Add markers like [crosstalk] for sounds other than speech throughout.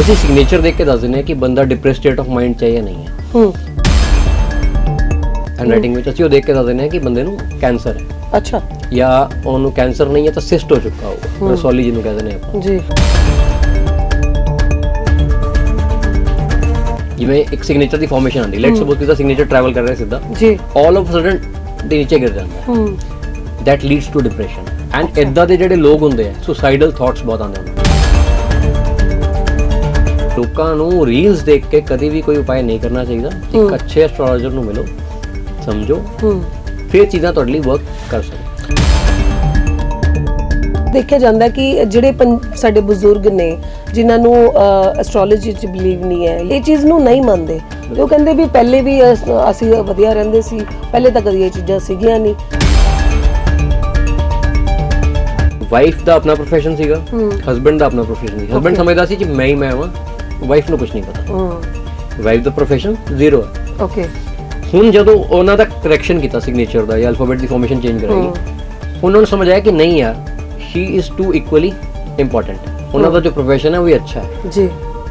ਅਸੀਂ ਸਿਗਨੇਚਰ ਦੇਖ ਕੇ ਦੱਸ ਦਿੰਦੇ ਹਾਂ ਕਿ ਬੰਦਾ ਡਿਪਰੈਸ ਸਟੇਟ ਆਫ ਮਾਈਂਡ ਚ ਹੈ ਜਾਂ ਨਹੀਂ ਹੈ। ਹੂੰ। ਹੈਂਡਰਾਈਟਿੰਗ ਵਿੱਚ ਅਸੀਂ ਉਹ ਦੇਖ ਕੇ ਦੱਸ ਦਿੰਦੇ ਹਾਂ ਕਿ ਬੰਦੇ ਨੂੰ ਕੈਂਸਰ ਹੈ। ਅੱਛਾ। ਜਾਂ ਉਹਨੂੰ ਕੈਂਸਰ ਨਹੀਂ ਹੈ ਤਾਂ ਸਿਸਟ ਹੋ ਚੁੱਕਾ ਹੋਊਗਾ। ਰਸੋਲੀ ਜਿਹਨੂੰ ਕਹਿੰਦੇ ਨੇ ਆਪਾਂ। ਜੀ। ਜਿਵੇਂ ਇੱਕ ਸਿਗਨੇਚਰ ਦੀ ਫਾਰਮੇਸ਼ਨ ਆਉਂਦੀ ਲੈਟਸ ਸਪੋਜ਼ ਕਿ ਦਾ ਸਿਗਨੇਚਰ ਟਰੈਵਲ ਕਰ ਰਿਹਾ ਸਿੱਧਾ। ਜੀ। ਆਲ ਆਫ ਸਡਨ ਦੇ ਨੀਚੇ ਗਿਰ ਜਾਂਦਾ ਹੈ। that leads to depression. And ਇਦਾਂ ਦੇ ਜਿਹੜੇ ਲੋਕ ਹੁੰਦੇ ਆ ਸੁਸਾਈਡਲ ਥਾਟਸ ਬਹੁਤ ਆਉਂਦੇ ਨੇ। ਲੋਕਾਂ ਨੂੰ ਰੀਲਸ ਦੇਖ ਕੇ ਕਦੀ ਵੀ ਕੋਈ ਉਪਾਅ ਨਹੀਂ ਕਰਨਾ ਚਾਹੀਦਾ। ਇੱਕ ਅੱਛੇ ਐਸਟ੍ਰੋਲੋਜਰ ਨੂੰ ਮਿਲੋ ਸਮਝੋ। ਫਿਰ ਚੀਜ਼ਾਂ ਤੁਹਾਡੇ ਲਈ ਵਰਕ ਕਰ ਸਕਣ ਦੇਖਿਆ ਜਾਂਦਾ ਕਿ ਜਿਹੜੇ ਸਾਡੇ ਬਜ਼ੁਰਗ ਨੇ ਜਿਨ੍ਹਾਂ ਨੂੰ ਐਸਟ੍ਰੋਲੋਜੀ 'ਚ ਬਲੀਵ ਨਹੀਂ ਹੈ ਇਹ ਚੀਜ਼ ਨੂੰ ਨਹੀਂ ਮੰਨਦੇ। ਉਹ ਕਹਿੰਦੇ ਵੀ ਪਹਿਲੇ ਵੀ ਅਸ- ਵਧੀਆ ਰਹਿੰਦੇ ਸੀ ਪਹਿਲੇ ਤਾਂ ਕਦੀ ਇਹ ਚੀਜ਼ਾਂ ਸੀਗੀਆਂ ਨਹੀਂ। ਵਾਈਫ ਦਾ ਆਪਣਾ ਪ੍ਰੋਫੈਸ਼ਨ ਸੀਗਾ ਹਸਬੰਡ ਦਾ ਆਪਣਾ ਪ੍ਰੋਫੈਸ਼ਨ ਸੀ। ਹਸਬੰਡ ਸਮਝਦਾ ਸੀ ਕਿ ਮੈਂ ਹੀ ਮੈਂ ਹਾਂ। ਵਾਈਫ ਨੂੰ ਕੁਝ ਨਹੀਂ ਪਤਾ। ਹੂੰ। ਵਾਈਫ ਦਾ ਪ੍ਰੋਫੈਸ਼ਨ ਜ਼ੀਰੋ ਹੈ ਓਕੇ ਹੁਣ ਜਦੋਂ ਉਹਨਾਂ ਦਾ ਕਰੈਕਸ਼ਨ ਕੀਤਾ ਸਿਗਨੇਚਰ ਦਾ ਜਾਂ ਅਲਫਾਬੈਟ ਦੀ ਫਾਰਮੇਸ਼ਨ ਚੇਂਜ ਕਰਾਈ ਉਹਨਾਂ ਨੂੰ ਸਮਝ ਆਇਆ ਕਿ ਨਹੀਂ ਯਾਰ she is too equally important ਉਹਨਾਂ ਦਾ ਜੋ ਪ੍ਰੋਫੈਸ਼ਨ ਹੈ ਉਹ ਵੀ ਅੱਛਾ ਹੈ। ਜੀ।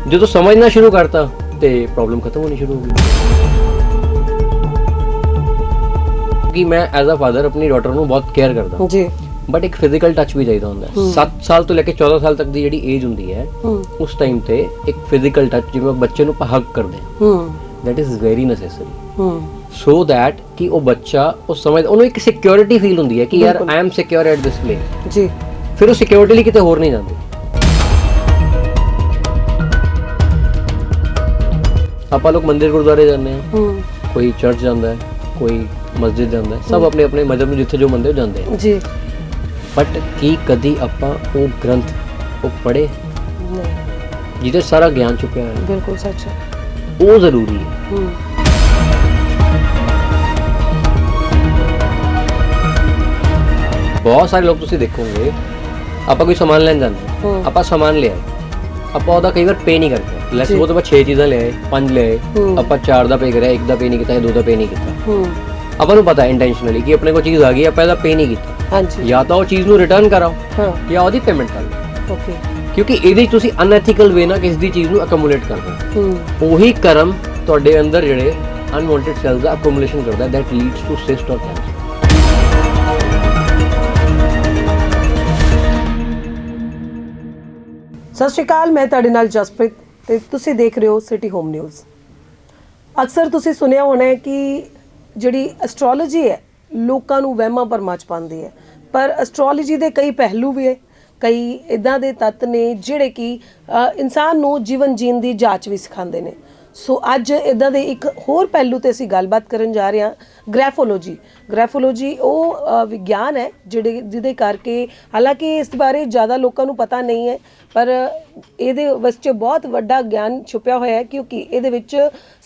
ਜਦੋਂ ਸਮਝਣਾ ਸ਼ੁਰੂ ਕਰਤਾ ਤੇ ਪ੍ਰੋਬਲਮ ਖਤਮ ਹੋਣੀ ਸ਼ੁਰੂ ਹੋ ਗਈ। ਕਿ ਮੈਂ ਐਜ਼ ਅ ਫਾਦਰ ਆਪਣੀ ਡਾਟਰ ਨੂੰ ਬਹੁਤ ਕੇਅਰ ਕਰਦਾ। ਜੀ। ਬਟ ਇੱਕ ਫਿਜ਼ੀਕਲ ਟੱਚ ਵੀ ਚਾਹੀਦਾ ਹੁੰਦਾ ਹੈ। 7 ਸਾਲ ਤੋਂ ਲੈ ਕੇ 14 ਸਾਲ ਤੱਕ ਦੀ ਜਿਹੜੀ ਏਜ ਹੁੰਦੀ ਹੈ ਉਸ ਟਾਈਮ ਤੇ ਇੱਕ ਫਿਜ਼ੀਕਲ ਟੱਚ ਜਿਵੇਂ ਬੱਚੇ ਨੂੰ ਹੱਗ ਕਰਦੇ ਹਾਂ। is very necessary ਹੂੰ। ਸੋ that ਕਿ ਉਹ ਬੱਚਾ ਉਹ ਸਮਝ ਉਹਨੂੰ ਇੱਕ ਸਿਕਿਉਰਿਟੀ ਫੀਲ ਹੁੰਦੀ ਹੈ ਕਿ ਯਾਰ I am secure at this place ਜੀ। ਫਿਰ ਉਹ ਸਿਕਿਉਰਿਟੀ ਲਈ ਕਿਤੇ ਹੋਰ ਨਹੀਂ ਜਾਂਦੀ। ਆਪਾਂ ਲੋਕ ਮੰਦਿਰ ਗੁਰਦੁਆਰੇ ਜਾਂਦੇ ਹਾਂ। ਹੂੰ। ਕੋਈ ਚਰਚ ਜਾਂਦਾ ਹੈ ਕੋਈ ਮਸਜਿਦ ਜਾਂਦਾ ਹੈ। ਸਭ ਆਪਣੇ ਆਪਣੇ ਮਜ਼ਹਬ ਨੂੰ ਜਿੱਥੇ ਜੋ ਮੰਨਦੇ ਜਾਂਦੇ ਆ। ਜੀ। ਬਟ ਕੀ ਕਦੀ ਆਪਾਂ ਉਹ ਗ੍ਰੰਥ ਉਹ ਪੜ੍ਹੇ? ਨਹੀਂ। ਜਿਹਦੇ ਸਾਰਾ ਗਿਆਨ ਚੁੱਕਿਆ ਹੈ ਬਿਲਕੁਲ ਸੱਚ। ਹੈ ਉਹ ਜ਼ਰੂਰੀ ਹੈ। ਹੂੰ। ਬਹੁਤ ਸਾਰੇ ਲੋਕ ਤੁਸੀਂ ਦੇਖੋਗੇ ਆਪਾਂ ਕੋਈ ਸਮਾਨ ਲੈਣ ਜਾਂਦੇ ਹਾਂ। ਹੂੰ। ਆਪਾਂ ਸਮਾਨ ਲਿਆ ਆਪਾਂ ਉਹਦਾ ਕਈ ਵਾਰ ਪੇ ਨਹੀਂ ਕਰਦੇ। ਲੈਟਸ ਸਪੋਜ਼ ਆਪਾਂ 6 ਚੀਜ਼ਾਂ ਲਿਆਏ 5 ਲਿਆਏ। ਹੂੰ। ਆਪਾਂ 4 ਦਾ ਪੇ ਕਰਿਆ ਇੱਕ ਦਾ ਪੇ ਨਹੀਂ ਕੀਤਾ ਜਾਂ ਦੋ ਦਾ ਪੇ ਨਹੀਂ ਕੀਤਾ। ਹੂੰ। ਆਪਾਂ ਨੂੰ ਪਤਾ ਇੰਟੈਂਸ਼ਨਲੀ ਕਿ ਆਪਣੇ ਕੋਲ ਚੀਜ਼ ਆ ਗਈ ਆਪਾਂ ਇਹਦਾ ਪੇ ਨਹੀਂ ਕੀਤਾ। ਹਾਂਜੀ। ਜਾਂ ਤਾਂ ਉਹ ਚੀਜ਼ ਨੂੰ ਰਿਟਰਨ ਕਰਾਓ ਹਾਂ। ਜਾਂ ਉਹਦੀ ਪੇਮੈਂਟ ਕਰ ਲਓ। ਓਕੇ ਕਿਉਂਕਿ ਇਹਦੇ 'ਚ ਤੁਸੀਂ ਅਨਐਥੀਕਲ ਵੇ ਨਾਲ ਕਿਸੇ ਦੀ ਚੀਜ਼ ਨੂੰ ਅਕਮੂਲੇਟ ਕਰਦੇ ਹੂੰ। ਹੋ। ਉਹੀ ਕਰਮ ਤੁਹਾਡੇ ਅੰਦਰ ਜਿਹੜੇ ਅਨਵਾਂਟਡ ਸੈਲਸ ਦਾ ਅਕਮੂਲੇਸ਼ਨ ਕਰਦਾ that leads to cyst or cancer ਸਤਿ ਸ਼੍ਰੀ ਅਕਾਲ ਮੈਂ ਤੁਹਾਡੇ ਨਾਲ ਜਸਪ੍ਰੀਤ ਤੇ ਤੁਸੀਂ ਦੇਖ ਰਹੇ ਹੋ ਸਿਟੀ ਹੋਮ ਨਿਊਜ਼ ਅਕਸਰ ਤੁਸੀਂ ਸੁਣਿਆ ਹੋਣਾ ਹੈ ਕਿ ਜਿਹੜੀ ਐਸਟ੍ਰੋਲੋਜੀ ਹੈ ਲੋਕਾਂ ਨੂੰ ਵਹਿਮਾਂ ਭਰਮਾਂ ਚ ਪਾਉਂਦੀ ਹੈ ਪਰ ਐਸਟ੍ਰੋਲੋਜੀ ਦੇ ਕਈ ਪਹਿਲੂ ਵੀ ਹੈ ਕਈ ਇਦਾਂ ਦੇ ਤੱਤ ਨੇ ਜਿਹੜੇ ਕਿ ਇਨਸਾਨ ਨੂੰ ਜੀਵਨ ਜੀਣ ਦੀ ਜਾਂਚ ਵੀ ਸਿਖਾਉਂਦੇ ਨੇ। ਸੋ ਅੱਜ ਇਦਾਂ ਦੇ ਇੱਕ ਹੋਰ ਪਹਿਲੂ ਤੇ ਅਸੀਂ ਗੱਲਬਾਤ ਕਰਨ ਜਾ ਰਹੇ ਹਾਂ ਗ੍ਰੈਫੋਲੋਜੀ ਗ੍ਰੈਫੋਲੋਜੀ ਉਹ ਵਿਗਿਆਨ ਹੈ ਜਿਹੜੇ ਜਿਹਦੇ ਕਰਕੇ ਹਾਲਾਂਕਿ ਇਸ ਬਾਰੇ ਜ਼ਿਆਦਾ ਲੋਕਾਂ ਨੂੰ ਪਤਾ ਨਹੀਂ ਹੈ, ਪਰ ਇਹਦੇ ਵਿੱਚ ਬਹੁਤ ਵੱਡਾ ਗਿਆਨ ਛੁਪਿਆ ਹੋਇਆ ਹੈ ਕਿਉਂਕਿ ਇਹਦੇ ਵਿੱਚ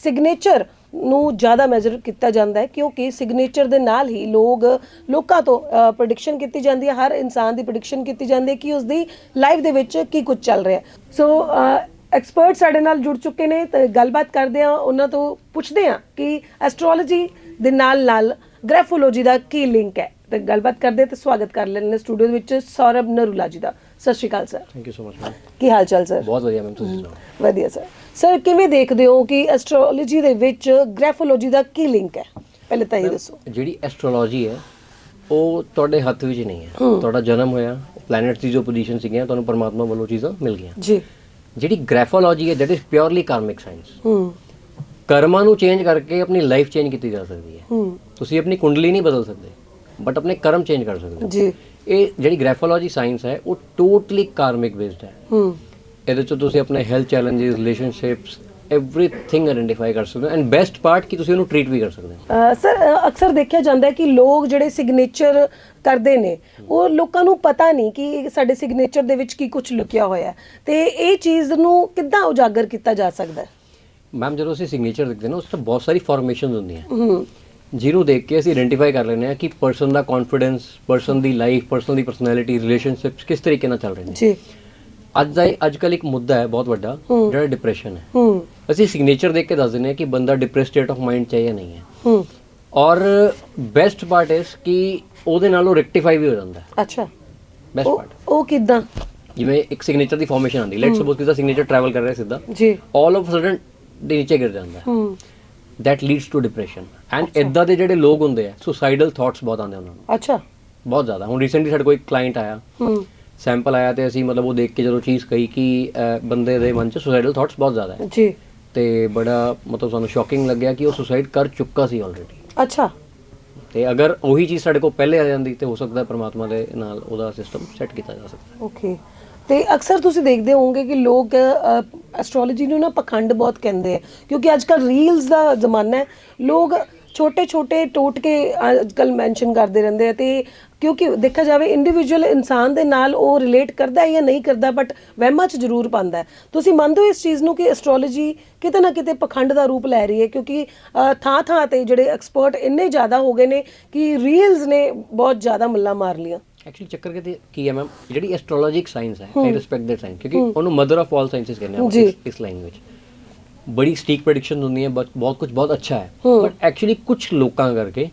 ਸਿਗਨੇਚਰ ਨੂੰ ਜ਼ਿਆਦਾ ਮੈਜ਼ਰ ਕੀਤਾ ਜਾਂਦਾ ਹੈ, ਕਿਉਂਕਿ ਸਿਗਨੇਚਰ ਦੇ ਨਾਲ ਹੀ ਲੋਕ, ਲੋਕਾਂ ਤੋਂ ਪ੍ਰੈਡਿਕਸ਼ਨ ਕੀਤੀ ਜਾਂਦੀ ਹੈ, ਹਰ ਇਨਸਾਨ ਦੀ ਪ੍ਰੈਡਿਕਸ਼ਨ ਕੀਤੀ ਜਾਂਦੀ ਹੈ ਕਿ ਉਸ ਦੀ ਲਾਈਫ ਦੇ ਵਿੱਚ ਕੀ ਕੁਝ ਚੱਲ ਰਿਹਾ ਸੋ ਐਕਸਪਰਟ ਸਾਡੇ ਨਾਲ ਜੁੜ ਚੁੱਕੇ ਨੇ, ਤੇ ਗੱਲਬਾਤ ਕਰਦੇ ਆ ਉਹਨਾਂ ਤੋਂ ਪੁੱਛਦੇ ਆ ਕਿ ਐਸਟ੍ਰੋਲੋਜੀ ਦੇ ਨਾਲ ਨਾਲ ਗ੍ਰੈਫੋਲੋਜੀ ਦਾ ਕੀ ਲਿੰਕ ਹੈ। ਤੇ ਗੱਲਬਾਤ ਕਰਦੇ ਤੇ ਸਵਾਗਤ ਕਰ ਲੈਣੇ ਸਟੂਡੀਓ ਦੇ ਵਿੱਚ ਸੌਰਭ ਨਰੂਲਾ ਜੀ ਦਾ। ਸਤਿ ਸ਼੍ਰੀ ਅਕਾਲ sir thank you so much ma'am ਕੀ ਹਾਲ ਚਾਲ ਸਰ ਬਹੁਤ ਵਧੀਆ ਮੈਮ ਤੁਸੀਂ ਸੁਣਾਓ? ਵਧੀਆ ਸਰ ਸਰ ਕਿਵੇਂ ਦੇਖਦੇ ਹੋ ਕਿ ਐਸਟ੍ਰੋਲੋਜੀ ਦੇ ਵਿੱਚ ਗ੍ਰੈਫੋਲੋਜੀ ਦਾ ਕੀ ਲਿੰਕ ਹੈ? ਪਹਿਲੇ ਤਾਂ ਇਹ ਦੱਸੋ। ਜਿਹੜੀ ਐਸਟ੍ਰੋਲੋਜੀ ਹੈ ਉਹ ਤੁਹਾਡੇ ਹੱਥ ਵਿੱਚ ਨਹੀਂ ਹੈ। ਤੁਹਾਡਾ ਜਨਮ ਹੋਇਆ ਪਲੈਨਟਸ ਦੀ ਜੋ ਪੋਜੀਸ਼ਨ ਸੀਗੀਆਂ ਤੁਹਾਨੂੰ ਪਰਮਾਤਮਾ ਵੱਲੋਂ ਚੀਜ਼ਾਂ ਮਿਲ ਗਈਆਂ। ਜੀ। ਜਿਹੜੀ ਗ੍ਰੈਫੋਲੋਜੀ ਹੈ that is purely karmic science hmm ਕਰਮਾਂ ਨੂੰ ਚੇਂਜ ਕਰਕੇ ਆਪਣੀ ਲਾਈਫ ਚੇਂਜ ਕੀਤੀ ਜਾ ਸਕਦੀ ਹੈ। ਹੂੰ ਤੁਸੀਂ ਆਪਣੀ ਕੁੰਡਲੀ ਨਹੀਂ ਬਦਲ ਸਕਦੇ ਬਟ ਆਪਣੇ ਕਰਮ ਚੇਂਜ ਕਰ ਸਕਦੇ ਹੋ। ਜੀ। ਇਹ ਜਿਹੜੀ ਗ੍ਰੈਫੋਲੋਜੀ ਸਾਇੰਸ ਹੈ ਉਹ ਟੋਟਲੀ ਕਾਰਮਿਕ ਬੇਸਡ ਹੈ। ਹੂੰ। ਇਹਦੇ ਚ ਤੁਸੀਂ ਆਪਣੇ health challenges relationships everything identify ਕਰ ਸਕਦੇ ਹੋ। ਐਂਡ ਬੈਸਟ ਪਾਰਟ ਕਿ ਤੁਸੀਂ ਉਹਨੂੰ ਟ੍ਰੀਟ ਵੀ ਕਰ ਸਕਦੇ ਹੋ। ਸਰ ਅਕਸਰ ਦੇਖਿਆ ਜਾਂਦਾ ਹੈ ਕਿ ਲੋਕ ਜਿਹੜੇ ਸਿਗਨੇਚਰ ਕਰਦੇ ਨੇ ਉਹ ਲੋਕਾਂ ਨੂੰ ਪਤਾ ਨਹੀਂ ਕਿ ਸਾਡੇ ਸਿਗਨੇਚਰ ਦੇ ਵਿੱਚ ਕੀ ਕੁਝ ਲੁਕਿਆ ਹੋਇਆ ਹੈ। ਤੇ ਇਹ ਚੀਜ਼ ਨੂੰ ਕਿੱਦਾਂ ਉਜਾਗਰ ਕੀਤਾ ਜਾ ਸਕਦਾ ਹੈ? ਮੈਮ ਜਦੋਂ ਅਸੀਂ ਸਿਗਨੇਚਰ ਦੇਖਦੇ ਨਾ ਉਸ ਤੋਂ ਬਹੁਤ ਸਾਰੀ ਫਾਰਮੇਸ਼ਨਸ ਹੁੰਦੀਆਂ। ਹੂੰ। ਜਿਹਨੂੰ ਦੇਖ ਕੇ ਅਸੀਂ ਆਇਡੈਂਟੀਫਾਈ ਕਰ ਲੈਂਦੇ ਹਾਂ ਕਿ ਪਰਸਨ ਦਾ ਕੌਨਫੀਡੈਂਸ ਪਰਸਨ ਦੀ ਲਾਈਫ ਪਰਸਨ ਦੀ ਪਰਸਨੈਲਿਟੀ ਰਿਲੇਸ਼ਨਸ਼ਿਪਸ ਕਿਸ ਤਰੀਕੇ ਨਾਲ ਚੱਲ ਰਹੇ ਨੇ। ਜੀ। ਅੱਜ ਦਾ ਅੱਜ ਕੱਲ ਇੱਕ ਮੁੱਦਾ ਹੈ ਬਹੁਤ ਵੱਡਾ। ਜਿਹੜਾ ਡਿਪਰੈਸ਼ਨ ਹੈ। ਹੂੰ। ਅਸੀਂ ਸਿਗਨੇਚਰ ਦੇਖ ਕੇ ਦੱਸ ਦਿੰਦੇ ਹਾਂ ਕਿ ਬੰਦਾ ਡਿਪਰੈਸ ਸਟੇਟ ਆਫ ਮਾਈਂਡ ਚ ਹੈ ਜਾਂ ਨਹੀਂ ਹੈ। ਹੂੰ। ਔਰ ਬੈਸਟ ਪਾਰਟ ਇਸ ਕਿ ਉਹਦੇ ਨਾਲ ਉਹ ਰੈਕਟੀਫਾਈ ਵੀ ਹੋ ਜਾਂਦਾ ਅੱਛਾ। ਬੈਸਟ ਪਾਰਟ ਉਹ ਕਿੱਦਾਂ? ਜਿਵੇਂ ਇੱਕ ਸਿਗਨੇਚਰ ਦੀ ਫਾਰਮੇਸ਼ਨ ਆਉਂਦੀ ਲੈਟਸ ਸਪੋਜ਼ ਕਿ ਦਾ ਸਿਗਨੇਚਰ ਟਰੈਵਲ ਕਰ ਰਿਹਾ ਸਿੱਧਾ। ਜੀ। ਆਲ ਆਫ ਸਡਨ ਦੇ ਨੀਚੇ ਗਿਰ ਜਾਂਦਾ ਹੂੰ। That leads to depression. And ਇਦਾਂ ਦੇ ਜਿਹੜੇ ਲੋਕ ਹੁੰਦੇ ਆ ਸੁਸਾਈਡਲ ਥਾਟਸ ਬਹੁਤ ਆਉਂਦੇ ਉਹਨਾਂ ਨੂੰ। ਅੱਛਾ। ਬਹੁਤ ਜ਼ਿਆਦਾ। ਹੁਣ ਰੀਸੈਂਟਲੀ ਸਾਡੇ ਕੋਲ ਇੱਕ ਕਲਾਇੰਟ ਆਇਆ। ਹੂੰ। ਸੈਂਪਲ ਆਇਆ ਤੇ ਅਸੀਂ ਮਤਲਬ ਉਹ ਦੇਖ ਕੇ ਜਦੋਂ ਚੀਜ਼ ਕਹੀ ਕਿ ਅਹ, ਬੰਦੇ ਦੇ ਮਨ 'ਚ ਸੁਸਾਈਡਲ ਥਾਟਸ ਬਹੁਤ ਜ਼ਿਆਦਾ ਹੈ। ਜੀ। ਤੇ ਬੜਾ ਮਤਲਬ ਸਾਨੂੰ ਸ਼ੌਕਿੰਗ ਲੱਗਿਆ ਕਿ ਉਹ ਸੁਸਾਈਡ ਕਰ ਚੁੱਕਾ ਸੀ ਆਲਰੇਡੀ ਅੱਛਾ। ਤੇ ਅਗਰ ਉਹੀ ਚੀਜ਼ ਸਾਡੇ ਕੋਲ ਪਹਿਲੇ ਆ ਜਾਂਦੀ ਤੇ ਹੋ ਸਕਦਾ ਪਰਮਾਤਮਾ ਦੇ ਨਾਲ ਉਹਦਾ ਸਿਸਟਮ ਸੈੱਟ ਕੀਤਾ ਜਾ ਸਕਦਾ। ਓਕੇ ਤੇ ਅਕਸਰ ਤੁਸੀਂ ਦੇਖਦੇ ਹੋਵੋਗੇ ਕਿ ਲੋਕ ਐਸਟ੍ਰੋਲੋਜੀ ਨੂੰ ਨਾ ਪਖੰਡ ਬਹੁਤ ਕਹਿੰਦੇ ਆ, ਕਿਉਂਕਿ ਅੱਜ ਕੱਲ ਰੀਲਸ ਦਾ ਜ਼ਮਾਨਾ ਹੈ। ਲੋਕ ਛੋਟੇ ਛੋਟੇ ਟੋਟਕੇ ਅੱਜ ਕੱਲ ਮੈਂਸ਼ਨ ਕਰਦੇ ਰਹਿੰਦੇ ਆ ਤੇ ਕਿਉਂਕਿ ਦੇਖਿਆ ਜਾਵੇ ਇੰਡੀਵਿਜੂਅਲ ਇਨਸਾਨ ਦੇ ਨਾਲ ਉਹ ਰਿਲੇਟ ਕਰਦਾ ਹੈ ਜਾਂ ਨਹੀਂ ਕਰਦਾ ਬਟ ਵਹਿਮਾਂ 'ਚ ਜ਼ਰੂਰ ਪਾਉਂਦਾ ਤੁਸੀਂ ਮੰਨਦੇ ਹੋ ਇਸ ਚੀਜ਼ ਨੂੰ ਕਿ ਐਸਟ੍ਰੋਲੋਜੀ ਕਿਤੇ ਨਾ ਕਿਤੇ ਪਖੰਡ ਦਾ ਰੂਪ ਲੈ ਰਹੀ ਹੈ? ਕਿਉਂਕਿ ਥਾਂ ਥਾਂ ਤੇ ਜਿਹੜੇ ਐਕਸਪਰਟ ਇੰਨੇ ਜ਼ਿਆਦਾ ਹੋ ਗਏ ਨੇ ਕਿ ਰੀਲਸ ਨੇ ਬਹੁਤ ਜ਼ਿਆਦਾ ਮੱਲਾ ਮਾਰ ਲੀਆਂ ਐਕਚੁਅਲੀ ਚੱਕਰ ਕਿਤੇ ਕੀ ਹੈ ਮੈਮ ਜਿਹੜੀ ਐਸਟ੍ਰੋਲੋਜਿਕ ਸਾਇੰਸ ਹੈ ਆਈ ਰਿਸਪੈਕਟ ਦੈਟ ਸਾਇੰਸ ਕਿਉਂਕਿ ਉਹਨੂੰ ਮਦਰ ਆਫ ਆਲ ਸਾਇੰਸਿਸ ਕਹਿੰਦੇ ਆ। ਇਸ- ਵਿੱਚ ਬੜੀ ਸਟੀਕ ਪ੍ਰੈਡਿਕਸ਼ਨ ਹੁੰਦੀ ਹੈ but ਬਹੁਤ ਕੁਝ ਬਹੁਤ ਅੱਛਾ ਹੈ। ਬਟ ਐਕਚੁਅਲੀ ਕੁਝ ਲੋਕਾਂ ਕਰਕੇ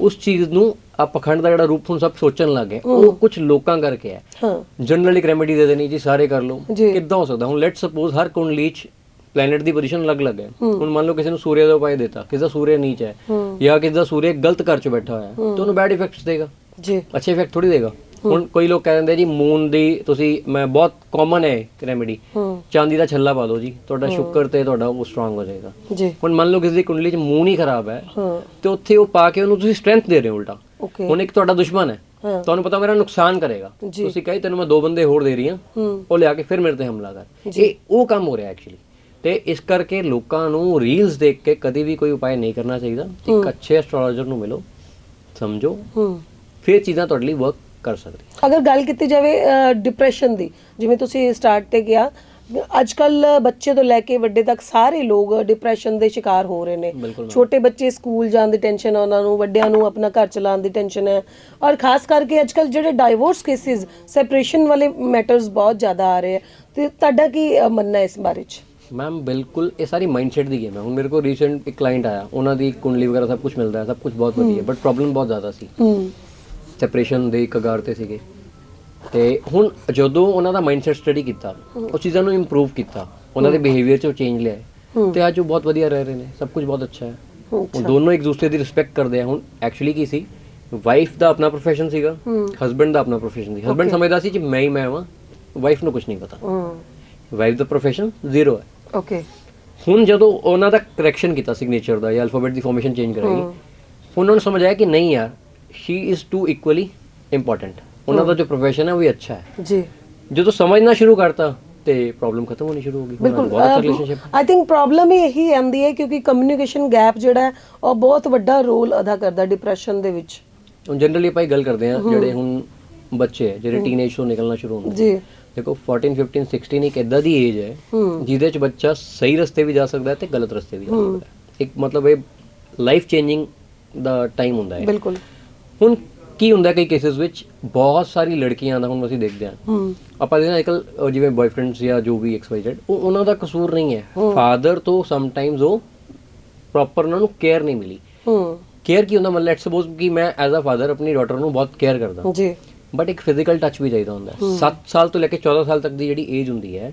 ਉਸ ਚੀਜ਼ ਨੂੰ ਆ ਪਖੰਡ ਦਾ ਜਿਹੜਾ ਰੂਪ ਹੁਣ ਸਭ ਸੋਚਣ ਲੱਗ ਗਏ ਉਹ ਕੁਝ ਲੋਕਾਂ ਕਰਕੇ ਹੈ। ਹਾਂ। ਜਨਰਲੀ ਇੱਕ ਰੈਮੇਡੀ ਦੇ ਦੇਣੀ ਜੀ ਸਾਰੇ ਕਰ ਲਓ। ਕਿੱਦਾਂ ਹੋ ਸਕਦਾ? ਹੁਣ ਲੈਟ ਸਪੋਜ਼ ਹਰ ਕੁੰਡਲੀ ਚ ਪਲੈਨਟ ਦੀ ਪੋਜੀਸ਼ਨ ਅਲੱਗ-ਅਲੱਗ ਹੈ। ਹੁਣ ਮੰਨ ਲਓ ਕਿਸੇ ਨੂੰ ਸੂਰਯ ਦਾ ਉਪਾਅ ਦਿੱਤਾ ਕਿਸੇ ਦਾ ਸੂਰਯ ਨੀਚ ਹੈ ਜਾਂ ਕਿਸੇ ਦਾ ਸੂਰਯ ਗਲਤ ਘਰ ਚ ਬੈਠਾ ਹੋਇਆ ਹੈ ਤਾਂ ਉਹਨੂੰ ਬੈਡ ਇਫੈਕਟਸ ਦੇਗਾ। ਜੀ। ਅੱਛੇ ਇਫੈਕਟ ਥੋੜੀ ਦੇਗਾ ਹੁਣ ਕੋਈ ਲੋਕ ਕਹਿ ਦਿੰਦੇ ਜੀ ਮੂਨ ਦੀ ਤੁਸੀਂ ਮੈਂ ਬਹੁਤ ਕਾਮਨ ਹੈ ਰੈਮੇਡੀ ਚਾਂਦੀ ਦਾ ਛੱਲਾ ਪਾ ਦਿਓ ਜੀ। ਤੁਹਾਡਾ ਸ਼ੁਕਰ ਤੇ ਤੁਹਾਡਾ ਉਹ ਸਟਰੋਂਗ ਹੋ ਜਾਏਗਾ। ਜੀ। ਹੁਣ ਮੰਨ ਲਓ ਕਿਸੇ ਦੀ ਕੁੰਡਲੀ ਚ ਮੂਨ ਹੀ ਖਰਾਬ ਹੈ ਹਾਂ। ਤੇ ਉੱਥੇ ਉਹ ਪਾ ਕੇ ਉਹਨੂੰ ਤੁਸੀਂ ਸਟਰੈਂਥ ਦੇ ਰਹੇ ਹੋ ਉਲਟਾ। ਹੁਣ ਇੱਕ ਤੁਹਾਡਾ ਦੁਸ਼ਮਣ ਹੈ। ਤੁਹਾਨੂੰ ਪਤਾ ਮੇਰਾ ਨੁਕਸਾਨ ਕਰੇਗਾ। ਤੁਸੀਂ ਕਹੇ ਤੈਨੂੰ ਮੈਂ ਦੋ ਬੰਦੇ ਹੋਰ ਦੇ ਰਹੀ ਹਾਂ। ਉਹ ਲਿਆ ਕੇ ਫਿਰ ਮੇਰੇ ਤੇ ਹਮਲਾ ਕਰ। ਇਹ ਉਹ ਕੰਮ ਹੋ ਰਿਹਾ ਐਕਚੁਅਲੀ ਤੇ ਇਸ ਕਰਕੇ ਲੋਕਾਂ ਨੂੰ ਰੀਲਸ ਦੇਖ ਕੇ ਕਦੀ ਵੀ ਕੋਈ ਉਪਾਅ ਨਹੀਂ ਕਰਨਾ ਚਾਹੀਦਾ। ਇੱਕ ਅੱਛੇ ਐਸਟ੍ਰੋਲੋਜਰ ਨੂੰ ਮਿਲੋ। ਸਮਝੋ। ਫਿਰ ਚੀਜ਼ਾਂ ਤੁਹਾਡੇ ਲਈ ਵਰਕ ਕਰ ਸਕਦੀ ਅਗਰ ਗੱਲ ਕੀਤੀ ਜਾਵੇ ਡਿਪਰੈਸ਼ਨ ਦੀ ਜਿਵੇਂ ਤੁਸੀਂ ਸਟਾਰਟ ਤੇ ਕਿਹਾ ਅੱਜ ਕੱਲ ਬੱਚੇ ਤੋਂ ਲੈ ਕੇ ਵੱਡੇ ਤੱਕ ਸਾਰੇ ਲੋਕ ਡਿਪਰੈਸ਼ਨ ਦੇ ਸ਼ਿਕਾਰ ਹੋ ਰਹੇ ਨੇ। ਛੋਟੇ ਬੱਚੇ ਸਕੂਲ ਜਾਣ ਦੀ ਟੈਨਸ਼ਨ ਹੈ ਉਹਨਾਂ ਨੂੰ ਵੱਡਿਆਂ ਨੂੰ ਆਪਣਾ ਘਰ ਚਲਾਉਣ ਦੀ ਟੈਨਸ਼ਨ ਹੈ। ਔਰ ਖਾਸ ਕਰਕੇ ਅੱਜ ਕੱਲ ਜਿਹੜੇ ਡਾਈਵੋਰਸ ਕੇਸਿਸ ਸੈਪਰੇਸ਼ਨ ਵਾਲੇ ਮੈਟਰਸ ਬਹੁਤ ਜ਼ਿਆਦਾ ਆ ਰਹੇ ਹੈ ਤੇ ਤੁਹਾਡਾ ਕੀ ਮੰਨਣਾ ਹੈ ਇਸ ਬਾਰੇ ਚ? ਮੈਮ ਬਿਲਕੁਲ ਇਹ ਸਾਰੀ ਮਾਈਂਡਸੈਟ ਦੀ ਗੇਮ ਹੈ। ਹੁਣ ਮੇਰੇ ਕੋਲ ਰੀਸੈਂਟ ਇੱਕ ਕਲਾਇੰਟ ਆਇਆ ਉਹਨਾਂ ਦੀ ਕੁੰਡਲੀ ਵਗੈਰਾ ਸਭ ਕੁਝ ਮਿਲਦਾ ਹੈ ਸਭ ਕੁਝ ਬਹੁਤ ਵਧੀਆ ਬਟ ਪ੍ਰੋਬਲਮ ਬਹੁਤ ਜ਼ਿਆਦਾ ਸੀ। ਸੈਪਰੇਸ਼ਨ ਦੇ ਕਗਾਰ ਤੇ ਸੀਗੇ। ਤੇ ਹੁਣ ਜਦੋਂ ਉਹਨਾਂ ਦਾ ਮਾਈਂਡਸੈਟ ਸਟੱਡੀ ਕੀਤਾ ਉਹ ਚੀਜ਼ਾਂ ਨੂੰ ਇੰਪਰੂਵ ਕੀਤਾ ਉਹਨਾਂ ਦੇ ਬਿਹੇਵੀਅਰ 'ਚ ਉਹ ਚੇਂਜ ਲਿਆਏ ਹੂੰ। ਤੇ ਅੱਜ ਉਹ ਬਹੁਤ ਵਧੀਆ ਰਹਿ ਰਹੇ ਨੇ ਸਭ ਕੁਝ ਬਹੁਤ ਅੱਛਾ ਹੈ। ਹੁਣ ਦੋਨੋਂ ਇੱਕ ਦੂਸਰੇ ਦੀ ਰਿਸਪੈਕਟ ਕਰਦੇ ਆ। ਹੁਣ ਐਕਚੁਅਲੀ ਕੀ ਸੀ? ਵਾਈਫ ਦਾ ਆਪਣਾ ਪ੍ਰੋਫੈਸ਼ਨ ਸੀਗਾ। ਹਸਬੰਡ ਦਾ ਆਪਣਾ ਪ੍ਰੋਫੈਸ਼ਨ ਸੀ। ਹਸਬੰਡ ਸਮਝਦਾ ਸੀ ਕਿ ਮੈਂ ਹੀ ਮੈਂ ਹਾਂ ਵਾਈਫ ਨੂੰ ਕੁਝ ਨਹੀਂ ਪਤਾ। ਵਾਈਫ ਦਾ ਪ੍ਰੋਫੈਸ਼ਨ ਜ਼ੀਰੋ ਹੈ। ਓਕੇ ਹੁਣ ਜਦੋਂ ਉਹਨਾਂ ਦਾ ਕਰੈਕਸ਼ਨ ਕੀਤਾ ਸਿਗਨੇਚਰ ਦਾ ਜਾਂ ਅਲਫਾਬੈਟ ਦੀ ਫਾਰਮੇਸ਼ਨ ਚੇਂਜ ਕਰਾਈ ਉਹਨਾਂ ਨੂੰ ਸਮਝ ਆਇਆ ਕਿ ਨਹੀਂ ਯਾਰ ਇਜ਼ ਟੂ ਇਕੁਅਲੀ ਇੰਪੋਰਟੈਂਟ ਉਹਨਾਂ ਦਾ ਜੋ ਪ੍ਰੋਫੈਸ਼ਨ ਹੈ ਉਹ ਵੀ ਅੱਛਾ ਹੈ। ਜੀ। ਜਦੋਂ ਸਮਝਣਾ ਸ਼ੁਰੂ ਕਰਤਾ ਤੇ ਪ੍ਰੋਬਲਮ ਖਤਮ ਹੋਣੀ ਸ਼ੁਰੂ ਹੋ ਗਈ। ਬਿਲਕੁਲ ਆਈ ਥਿੰਕ ਪ੍ਰੋਬਲਮ ਹੀ। ਇਹੀ ਆਂਦੀ ਹੈ ਕਿਉਂਕਿ ਕਮਿਊਨੀਕੇਸ਼ਨ ਗੈਪ ਜਿਹੜਾ ਹੈ ਉਹ ਬਹੁਤ ਵੱਡਾ ਰੋਲ ਅਦਾ ਕਰਦਾ ਡਿਪਰੈਸ਼ਨ ਦੇ ਵਿੱਚ। ਹੁਣ ਜਨਰਲੀ ਆਪਾਂ ਇਹ ਗੱਲ ਕਰਦੇ ਆ ਜਿਹੜੇ ਹੁਣ ਬੱਚੇ ਹੈ ਜਿਹੜੇ ਟੀਨੇਜ ਤੋਂ ਨਿਕਲਣਾ ਸ਼ੁਰੂ ਹੁੰਦੇ ਜੀ। ਦੇਖੋ 14 15 16 ਇੱਕ ਇਦਾਂ ਦੀ ਏਜ ਹੂੰ ਜਿਹਦੇ ਚ ਬੱਚਾ ਸਹੀ ਰਸਤੇ ਵੀ ਜਾ ਸਕਦਾ ਹੈ ਤੇ ਗਲਤ ਰਸਤੇ ਵੀ ਜਾ ਸਕਦਾ ਹੈ। ਇੱਕ ਮਤਲਬ ਇਹ ਲਾਈਫ ਚੇਂਜਿੰਗ ਦਾ ਟਾਈਮ ਹੁੰਦਾ ਹੈ। ਬਿਲਕੁਲ। ਹੁਣ ਕੀ ਹੁੰਦਾ ਕਈ ਕੇਸਿਸ ਵਿੱਚ ਬਹੁਤ ਸਾਰੀ ਲੜਕੀਆਂ ਦਾ ਹੁਣ ਅਸੀਂ ਦੇਖਦੇ ਹਾਂ। ਆਪਾਂ ਹਾਂ ਅੱਜਕੱਲ ਜਿਵੇਂ ਬॉयਫ੍ਰੈਂਡਸ ਜਾਂ ਜੋ ਵੀ ਐਕਸ ਵਾਈ ਜ਼ੈਡ ਉਹ ਉਹਨਾਂ ਦਾ ਕਸੂਰ ਨਹੀਂ ਹੈ। ਫਾਦਰ ਤੋਂ ਸਮਟਾਈਮਸ ਉਹ ਪ੍ਰੋਪਰ ਉਹਨਾਂ ਨੂੰ ਕੇਅਰ ਨਹੀਂ ਮਿਲੀ। ਹੂੰ। ਕੇਅਰ ਕੀ ਹੁੰਦਾ? ਮਤਲਬ ਲੈਟਸ ਸਪੋਜ਼ ਕਿ ਮੈਂ ਐਜ਼ ਅ ਫਾਦਰ ਆਪਣੀ ਡਾਟਰ ਨੂੰ ਬਹੁਤ ਕੇਅਰ ਕਰਦਾ। ਜੀ। ਬਟ ਇੱਕ ਫਿਜ਼ੀਕਲ ਟੱਚ ਵੀ ਚਾਹੀਦਾ ਹੁੰਦਾ। ਹੈ। 7 ਸਾਲ ਤੋਂ ਲੈ ਕੇ 14 ਸਾਲ ਤੱਕ ਦੀ ਜਿਹੜੀ ਏਜ ਹੁੰਦੀ ਹੈ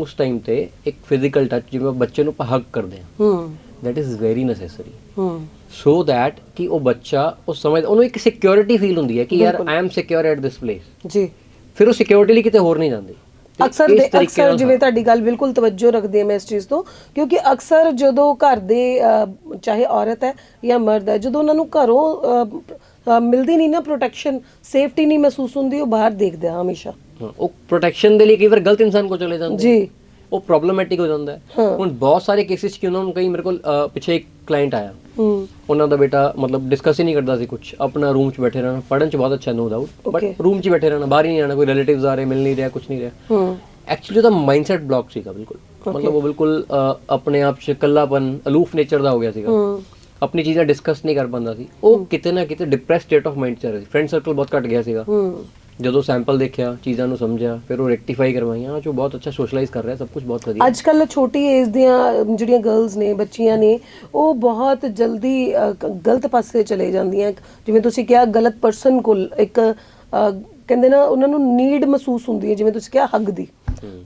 ਉਸ ਟਾਈਮ ਤੇ ਇੱਕ ਫਿਜ਼ੀਕਲ ਟੱਚ ਜਿਵੇਂ ਬੱਚੇ ਨੂੰ ਆਪਾਂ ਹੱਗ ਕਰਦੇ ਹਾਂ। is very necessary ਹੂੰ। ਸੋ that ਕਿ ਉਹ ਬੱਚਾ ਉਹ ਸਮਝ ਉਹਨੂੰ ਇੱਕ ਸਿਕਿਉਰਿਟੀ ਫੀਲ ਹੁੰਦੀ ਹੈ ਕਿ ਯਾਰ I am secure at this place ਜੀ ਫਿਰ ਉਹ ਸਿਕਿਉਰਿਟੀ ਲਈ ਕਿਤੇ ਹੋਰ ਨਹੀਂ ਜਾਂਦੀ ਅਕਸਰ ਅਕਸਰ ਜਿਵੇਂ ਤੁਹਾਡੀ ਗੱਲ ਬਿਲਕੁਲ ਤਵੱਜੋ ਰੱਖਦੀ ਹੈ ਮੈਂ ਇਸ ਚੀਜ਼ ਤੋਂ ਕਿਉਂਕਿ ਅਕਸਰ ਜਦੋਂ ਘਰ ਦੇ ਚਾਹੇ ਔਰਤ ਹੈ ਜਾਂ ਮਰਦ ਹੈ ਜਦੋਂ ਉਹਨਾਂ ਨੂੰ ਘਰੋਂ ਮਿਲਦੀ ਨਹੀਂ ਨਾ ਪ੍ਰੋਟੈਕਸ਼ਨ ਸੇਫਟੀ ਨਹੀਂ ਮਹਿਸੂਸ ਹੁੰਦੀ ਉਹ ਬਾਹਰ ਦੇਖਦੇ ਆ ਹਮੇਸ਼ਾ ਉਹ ਪ੍ਰੋਟੈਕਸ਼ਨ ਦੇ ਲਈ ਕਈ ਵਾਰ ਗਲਤ ਇਨਸਾਨ ਕੋ ਚਲੇ ਜਾਂਦੇ ਜੀ ਉਹ ਪ੍ਰੋਬਲਮੈਟਿਕ ਹੋ ਜਾਂਦਾ ਹੈ। ਹੁਣ ਬਹੁਤ ਸਾਰੇ ਕੇਸਿਸ ਕਿ ਉਹਨਾਂ ਨੂੰ ਕਈ ਮੇਰੇ ਕੋਲ ਪਿੱਛੇ ਇੱਕ ਕਲਾਇੰਟ ਆਇਆ ਉਹਨਾਂ ਦਾ ਬੇਟਾ ਮਤਲਬ ਡਿਸਕਸ ਹੀ ਨਹੀਂ ਕਰਦਾ ਸੀ ਕੁਝ ਆਪਣਾ ਰੂਮ 'ਚ ਬੈਠੇ ਰਹਿਣਾ ਪੜਨ 'ਚ ਬਹੁਤ ਅੱਛਾ ਨੋ ਡਾਊਟ ਬਟ. ਰੂਮ 'ਚ ਬੈਠੇ ਰਹਿਣਾ ਬਾਹਰ ਹੀ ਨਹੀਂ ਆਣਾ ਕੋਈ ਰਿਲੇਟਿਵਸ ਆ ਰਹੇ ਮਿਲ ਨਹੀਂ ਰਿਹਾ ਕੁਝ ਨਹੀਂ ਰਿਹਾ ਐਕਚੁਅਲੀ ਉਹਦਾ ਮਾਈਂਡਸੈਟ ਬਲੌਕ ਸੀਗਾ ਬਿਲਕੁਲ ਮਤਲਬ ਉਹ ਬਿਲਕੁਲ ਆਪਣੇ ਆਪ 'ਚ ਇਕੱਲਾਪਨ ਅਲੂਫ ਨੇਚਰ ਦਾ ਹੋ ਗਿਆ ਸੀਗਾ ਆਪਣੀ ਚੀਜ਼ਾਂ ਡਿਸਕਸ ਨਹੀਂ ਕਰ ਪਾਉਂਦਾ ਸੀ ਉਹ ਕਿਤੇ ਨਾ ਕਿਤੇ ਡਿਪਰੈਸ ਸਟੇਟ ਆਫ ਮਾਈਂਡ 'ਚ ਰਿਹਾ ਸੀ ਫਰੈਂਡ ਸਰਕਲ ਬਹੁਤ ਘਟ ਗਿਆ ਸੀਗਾ ਜਦੋਂ ਸੈਂਪਲ ਦੇਖਿਆ ਚੀਜ਼ਾਂ ਨੂੰ ਸਮਝਿਆ ਫਿਰ ਉਹ ਰੈਕਟੀਫਾਈ ਕਰਵਾਈਆਂ ਜੋ ਬਹੁਤ ਅੱਛਾ ਸੋਸ਼ਲਾਈਜ਼ ਕਰ ਰਿਹਾ ਸਭ ਕੁਝ ਬਹੁਤ ਵਧੀਆ। ਅੱਜ ਕੱਲ ਛੋਟੀ ਏਜ ਦੀਆਂ ਜਿਹੜੀਆਂ ਗਰਲਸ ਨੇ ਬੱਚੀਆਂ ਨੇ ਉਹ ਬਹੁਤ ਜਲਦੀ ਅ, ਗ- ਗਲਤ ਪਾਸੇ ਚਲੇ ਜਾਂਦੀਆਂ। ਜਿਵੇਂ ਤੁਸੀਂ ਕਿਹਾ ਗਲਤ ਪਰਸਨ ਕੋਲ ਇੱਕ ਅ, ਕਹਿੰਦੇ ਨਾ ਉਹਨਾਂ ਨੂੰ ਨੀਡ ਮਹਿਸੂਸ ਹੁੰਦੀ ਹੈ ਜਿਵੇਂ ਤੁਸੀਂ ਕਿਹਾ ਹੱਗ ਦੀ।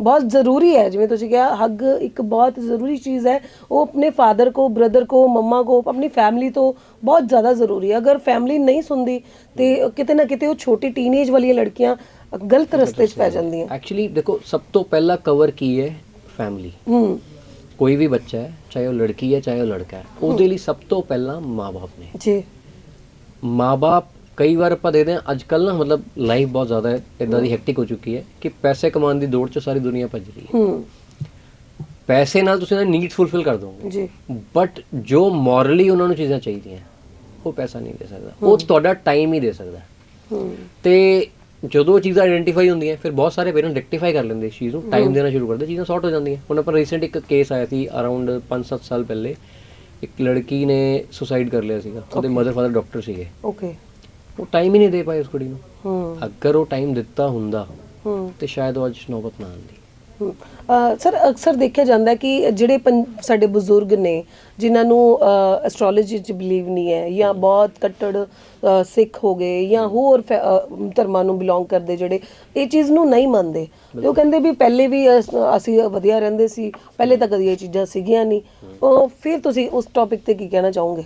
ਬਹੁਤ ਜ਼ਰੂਰੀ ਹੈ ਜਿਵੇਂ ਤੁਸੀਂ ਕਿਹਾ ਹੱਗ ਇੱਕ ਬਹੁਤ ਜ਼ਰੂਰੀ ਚੀਜ਼ ਹੈ। ਉਹ ਆਪਣੇ ਫਾਦਰ ਕੋ ਬ੍ਰਦਰ ਕੋ ਮੰਮਾ ਕੋ ਆਪਣੀ ਫੈਮਿਲੀ ਤੋਂ ਬਹੁਤ ਜ਼ਿਆਦਾ ਜ਼ਰੂਰੀ ਹੈ। ਅਗਰ ਫੈਮਿਲੀ ਨਹੀਂ ਸੁਣਦੀ ਤੇ ਕਿਤੇ ਨਾ ਕਿਤੇ ਉਹ ਛੋਟੀ ਟੀਨੇਜ ਵਾਲੀਆਂ ਲੜਕੀਆਂ ਗਲਤ ਰਸਤੇ 'ਚ ਪੈ ਜਾਂਦੀਆਂ। ਐਕਚੁਅਲੀ ਦੇਖੋ ਸਭ ਤੋਂ ਪਹਿਲਾਂ ਕਵਰ ਕੀ ਹੈ? ਫੈਮਿਲੀ ਹੂੰ। ਕੋਈ ਵੀ ਬੱਚਾ ਹੈ ਚਾਹੇ ਉਹ ਲੜਕੀ ਹੈ ਚਾਹੇ ਉਹ ਲੜਕਾ ਹੈ ਉਹਦੇ ਲਈ ਸਭ ਤੋਂ ਪਹਿਲਾਂ ਮਾਪੇ ਨੇ। ਜੀ। ਮਾਪੇ ਕਈ ਵਾਰ ਆਪਾਂ ਦੇਖਦੇ ਹਾਂ ਅੱਜ ਕੱਲ ਨਾ ਮਤਲਬ ਲਾਈਫ ਬਹੁਤ ਜ਼ਿਆਦਾ ਇਦਾਂ ਦੀ ਹੈਕਟਿਕ ਹੋ ਚੁੱਕੀ ਹੈ ਕਿ ਪੈਸੇ ਕਮਾਉਣ ਦੀ ਦੌੜ 'ਚ ਸਾਰੀ ਦੁਨੀਆ ਭੱਜ ਰਹੀ ਹੈ। ਹੂੰ। ਪੈਸੇ ਨਾਲ ਤੁਸੀਂ ਉਹਨਾਂ ਨੀਡ ਫੁੱਲਫਿਲ ਕਰ ਦੋਗੇ। ਜੀ। ਬਟ ਜੋ ਮੋਰਲੀ ਉਹਨਾਂ ਨੂੰ ਚੀਜ਼ਾਂ ਚਾਹੀਦੀਆਂ ਉਹ ਪੈਸਾ ਨਹੀਂ ਦੇ ਸਕਦਾ। ਉਹ ਤੁਹਾਡਾ ਟਾਈਮ ਹੀ ਦੇ ਸਕਦਾ। ਹੂੰ। ਤੇ ਜਦੋਂ ਉਹ ਚੀਜ਼ਾਂ ਆਇਡੈਂਟੀਫਾਈ ਹੁੰਦੀਆਂ ਫਿਰ ਬਹੁਤ ਸਾਰੇ ਪੇਰੈਂਟ ਰੈਕਟੀਫਾਈ ਕਰ ਲੈਂਦੇ ਇਸ ਚੀਜ਼ ਨੂੰ। ਟਾਈਮ ਦੇਣਾ ਸ਼ੁਰੂ ਕਰਦੇ ਚੀਜ਼ਾਂ ਸੌਰਟ ਹੋ ਜਾਂਦੀਆਂ। ਹੁਣ ਆਪਾਂ ਰੀਸੈਂਟ ਇੱਕ ਕੇਸ ਆਇਆ ਸੀ ਅਰਾਊਂਡ 5-7 ਸਾਲ ਪਹਿਲੇ। ਇੱਕ ਲੜਕੀ ਨੇ ਸੁਸਾਈਡ ਕਰ ਲਿਆ ਸੀਗਾ। ਉਹਦੇ ਮਦਰ ਫਾਦਰ ਡਾਕਟਰ ਸੀਗੇ। ਓਕੇ ਉਹ ਟਾਈਮ ਹੀ ਨਹੀਂ ਦੇ ਪਾਏ ਉਸ ਕੁੜੀ ਨੂੰ। ਹੂੰ। ਅਗਰ ਉਹ ਟਾਈਮ ਦਿੱਤਾ ਹੁੰਦਾ ਹੂੰ। ਤੇ ਸ਼ਾਇਦ ਉਹ ਅੱਜ ਨੌਬਤ ਨਾ ਆਉਂਦੀ। ਸਰ ਅਕਸਰ ਦੇਖਿਆ ਜਾਂਦਾ ਹੈ ਕਿ ਜਿਹੜੇ ਸਾਡੇ ਬਜ਼ੁਰਗ ਨੇ ਜਿਨ੍ਹਾਂ ਨੂੰ ਐਸਟ੍ਰੋਲੋਜੀ 'ਚ ਬਲੀਵ ਨਹੀਂ ਹੈ ਜਾਂ ਬਹੁਤ ਕੱਟੜ ਸਿੱਖ ਹੋ ਗਏ ਜਾਂ ਹੋਰ ਧਰਮਾਂ ਨੂੰ ਬਿਲੋਂਗ ਕਰਦੇ ਜਿਹੜੇ ਇਹ ਚੀਜ਼ ਨੂੰ ਨਹੀਂ ਮੰਨਦੇ। ਉਹ ਕਹਿੰਦੇ ਵੀ ਪਹਿਲੇ ਵੀ ਅਸ- ਵਧੀਆ ਰਹਿੰਦੇ ਸੀ ਪਹਿਲੇ ਤਾਂ ਕਦੀ ਇਹ ਚੀਜ਼ਾਂ ਸੀਗੀਆਂ ਨਹੀਂ। ਉਹ ਫਿਰ ਤੁਸੀਂ ਉਸ ਟੌਪਿਕ ਤੇ ਕੀ ਕਹਿਣਾ ਚਾਹੋਗੇ?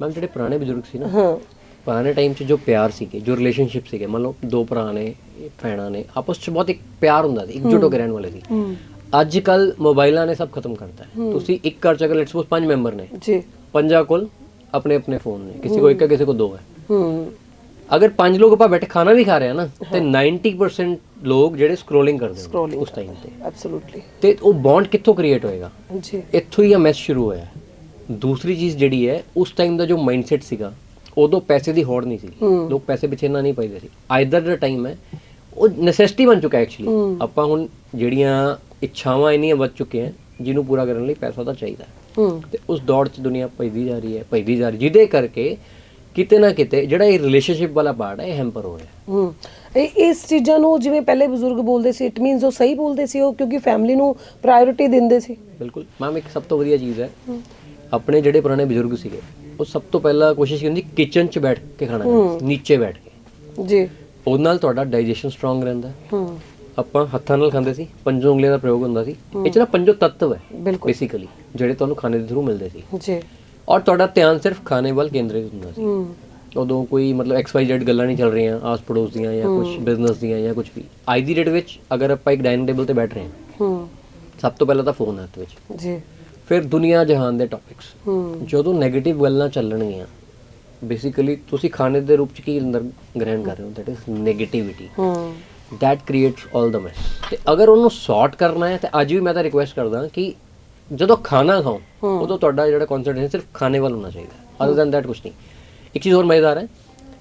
ਮੈਮ ਜਿਹੜੇ ਪੁਰਾਣੇ ਬਜ਼ੁਰਗ ਸੀ ਨਾ ਹਾਂ। ਪੁਰਾਣੇ ਟਾਈਮ 'ਚ ਜੋ ਪਿਆਰ ਸੀਗੇ ਜੋ ਰਿਲੇਸ਼ਨਸ਼ਿਪ ਸੀਗੇ ਮੰਨ ਲਓ ਦੋ ਭਰਾ ਨੇ ਭੈਣਾਂ ਨੇ ਆਪਸ 'ਚ ਬਹੁਤ ਇੱਕ ਪਿਆਰ ਹੁੰਦਾ ਸੀ ਇਕਜੁੱਟ ਹੋ ਕੇ ਰਹਿਣ ਵਾਲੇ ਸੀ। ਅੱਜ ਕੱਲ ਮੋਬਾਈਲਾਂ ਨੇ ਸਭ ਖਤਮ ਕਰਤਾ ਹੈ। ਤੁਸੀਂ ਇੱਕ ਘਰ 'ਚ ਅਗਰ ਲੈਟਸ ਸਪੋਜ਼ ਪੰਜ ਮੈਂਬਰ ਨੇ ਜੀ। ਪੰਜਾਂ ਕੋਲ ਆਪਣੇ ਆਪਣੇ ਫੋਨ ਨੇ ਕਿਸੇ ਕੋ ਇੱਕ ਹੈ ਕਿਸੇ ਕੋ ਦੋ ਹੈ। ਹੂੰ। ਅਗਰ ਪੰਜ ਲੋਕ ਆਪਾਂ ਬੈਠੇ ਖਾਣਾ ਵੀ ਖਾ ਰਹੇ ਆ ਨਾ ਤੇ 90% ਲੋਕ ਜਿਹੜੇ ਸਕਰੋਲਿੰਗ ਕਰਦੇ ਨੇ ਉਸ ਟਾਈਮ ਤੇ। ਐਬਸੋਲੂਟਲੀ ਤੇ ਉਹ ਬੌਂਡ ਕਿੱਥੋਂ ਕ੍ਰੀਏਟ ਹੋਏਗਾ? ਜੀ। ਇੱਥੋਂ ਹੀ ਇਹ ਮੈਸ ਸ਼ੁਰੂ ਹੋਇਆ ਦੂਸਰੀ ਚੀਜ਼ ਜਿਹੜੀ ਹੈ ਉਸ ਟਾਈਮ ਦਾ ਜੋ ਮਾਈਂਡਸੈਟ ਸੀਗਾ ਉਦੋਂ ਪੈਸੇ ਦੀ ਹੋੜ ਨਹੀਂ ਸੀ। ਲੋਕ ਪੈਸੇ ਪਿੱਛੇ ਨਾ ਨਹੀਂ ਪਾਈਦੇ ਸੀ। ਆਈਦਰ ਦਾ ਟਾਈਮ ਹੈ ਉਹ ਨੈਸੈਸਿਟੀ ਬਣ ਚੁੱਕਾ ਐਕਚੁਅਲੀ। ਆਪਾਂ ਹੁਣ ਜਿਹੜੀਆਂ ਇੱਛਾਵਾਂ ਇੰਨੀਆਂ ਵੱਧ ਚੁੱਕੀਆਂ ਜਿਹਨੂੰ ਪੂਰਾ ਕਰਨ ਲਈ ਪੈਸਾ ਤਾਂ ਚਾਹੀਦਾ ਤੇ ਉਸ ਦੌੜ 'ਚ ਦੁਨੀਆ ਭਜਦੀ ਜਾ ਰਹੀ ਹੈ ਭਜਦੀ ਜਾ ਰਹੀ ਜਿਹਦੇ ਕਰਕੇ ਕਿਤੇ ਨਾ ਕਿਤੇ ਜਿਹੜਾ ਇਹ ਰਿਲੇਸ਼ਨਸ਼ਿਪ ਵਾਲਾ ਪਾਰਟ ਹੈ ਇਹ ਹੈਂਪਰ ਹੋ ਰਿਹਾ ਹੂੰ। ਇਹ ਇਸ ਚੀਜ਼ਾਂ ਨੂੰ ਜਿਵੇਂ ਪਹਿਲੇ ਬਜ਼ੁਰਗ ਬੋਲਦੇ ਸੀ ਇਟ ਮੀਨਸ ਉਹ ਸਹੀ ਬੋਲਦੇ ਸੀ ਉਹ ਕਿਉਂਕਿ ਫੈਮਿਲੀ ਨੂੰ ਪ੍ਰਾਇੋਰਟੀ ਦਿੰਦੇ ਸੀ। ਬਿਲਕੁਲ। ਮੈਮ ਇੱਕ ਸਭ ਤੋਂ ਵਧੀਆ ਚੀਜ਼ ਹੈ। ਆਪਣੇ ਜਿਹੜੇ ਪੁਰਾਣੇ ਬਜ਼ੁਰਗ ਸੀਗੇ ਉਹ ਸਭ ਤੋਂ ਪਹਿਲਾਂ ਕੋਸ਼ਿਸ਼ ਕੀਤੀ ਕਿਚਨ 'ਚ ਬੈਠ ਕੇ ਖਾਣਾ ਖਾਣਾ, ਨੀਚੇ ਬੈਠ ਕੇ। ਜੀ। ਉਹਦੇ ਨਾਲ ਤੁਹਾਡਾ ਡਾਈਜੈਸ਼ਨ ਸਟਰੋਂਗ ਰਹਿੰਦਾ। ਹੈ। ਹੂੰ ਆਪਾਂ ਹੱਥਾਂ ਨਾਲ ਖਾਂਦੇ ਸੀ ਪੰਜੋ ਉਂਗਲੀਆਂ ਦਾ ਪ੍ਰਯੋਗ ਹੁੰਦਾ ਸੀ। ਇਹ 'ਚ ਨਾ ਪੰਜੋ ਤੱਤਵ ਹੈ ਬਿਲਕੁਲ। ਬੇਸਿਕਲੀ ਜਿਹੜੇ ਤੁਹਾਨੂੰ ਖਾਣੇ ਦੇ ਥਰੂ ਮਿਲਦੇ ਸੀ। ਜੀ। ਔਰ ਤੁਹਾਡਾ ਧਿਆਨ ਸਿਰਫ ਖਾਣੇ ਵੱਲ ਕੇਂਦਰਿਤ ਹੁੰਦਾ ਸੀ। ਹੂੰ। ਉਦੋਂ ਕੋਈ ਮਤਲਬ ਐਕਸ ਵਾਈ ਜ਼ੈਡ ਗੱਲਾਂ ਨਹੀਂ ਚੱਲ ਰਹੀਆਂ ਆਸ ਪੜੋਸ ਦੀਆਂ ਜਾਂ ਕੁਝ ਬਿਜ਼ਨਸ ਦੀਆਂ ਜਾਂ ਕੁਝ ਵੀ। ਅੱਜ ਦੀ ਡੇਟ ਵਿੱਚ ਅਗਰ ਆਪਾਂ ਇੱਕ ਡਾਈਨਿੰਗ ਟੇਬਲ ਤੇ ਬੈਠ ਰਹੇ ਹਾਂ ਹੂੰ। ਸਭ ਤੋਂ ਪਹਿਲਾਂ ਤਾਂ ਫੋਨ ਹੱਥ ਵਿੱਚ। ਜੀ। ਫਿਰ ਦੁਨੀਆ ਜਹਾਨ ਦੇ ਟੌਪਿਕਸ ਜਦੋਂ 네ਗੇਟਿਵ ਗੱਲਾਂ ਚੱਲਣਗੀਆਂ ਬੇਸਿਕਲੀ ਤੁਸੀਂ ਖਾਣੇ ਦੇ ਰੂਪ ਚ ਕੀ ਅੰਦਰ ਗ੍ਰਹਿਣ ਕਰ ਰਹੇ ਹੋ? That is negativity that creates 올 the mess ਤੇ ਅਗਰ ਉਹਨੂੰ ਸੌਰਟ ਕਰਨਾ ਹੈ ਤੇ ਅੱਜ ਵੀ ਮੈਂ ਤਾਂ ਰਿਕੁਐਸਟ ਕਰਦਾ ਕਿ ਜਦੋਂ ਖਾਣਾ ਖਾਓ ਉਦੋਂ ਤੁਹਾਡਾ ਜਿਹੜਾ ਕਨਸੈਂਟ੍ਰੇਸ਼ਨ ਸਿਰਫ ਖਾਣੇ ਵੱਲ ਹੋਣਾ ਚਾਹੀਦਾ। ਅਦਰ ਦੈਨ ਦੈਟ ਕੁਝ ਨਹੀਂ। ਇੱਕ ਚੀਜ਼ ਹੋਰ ਮਜ਼ੇਦਾਰ ਹੈ।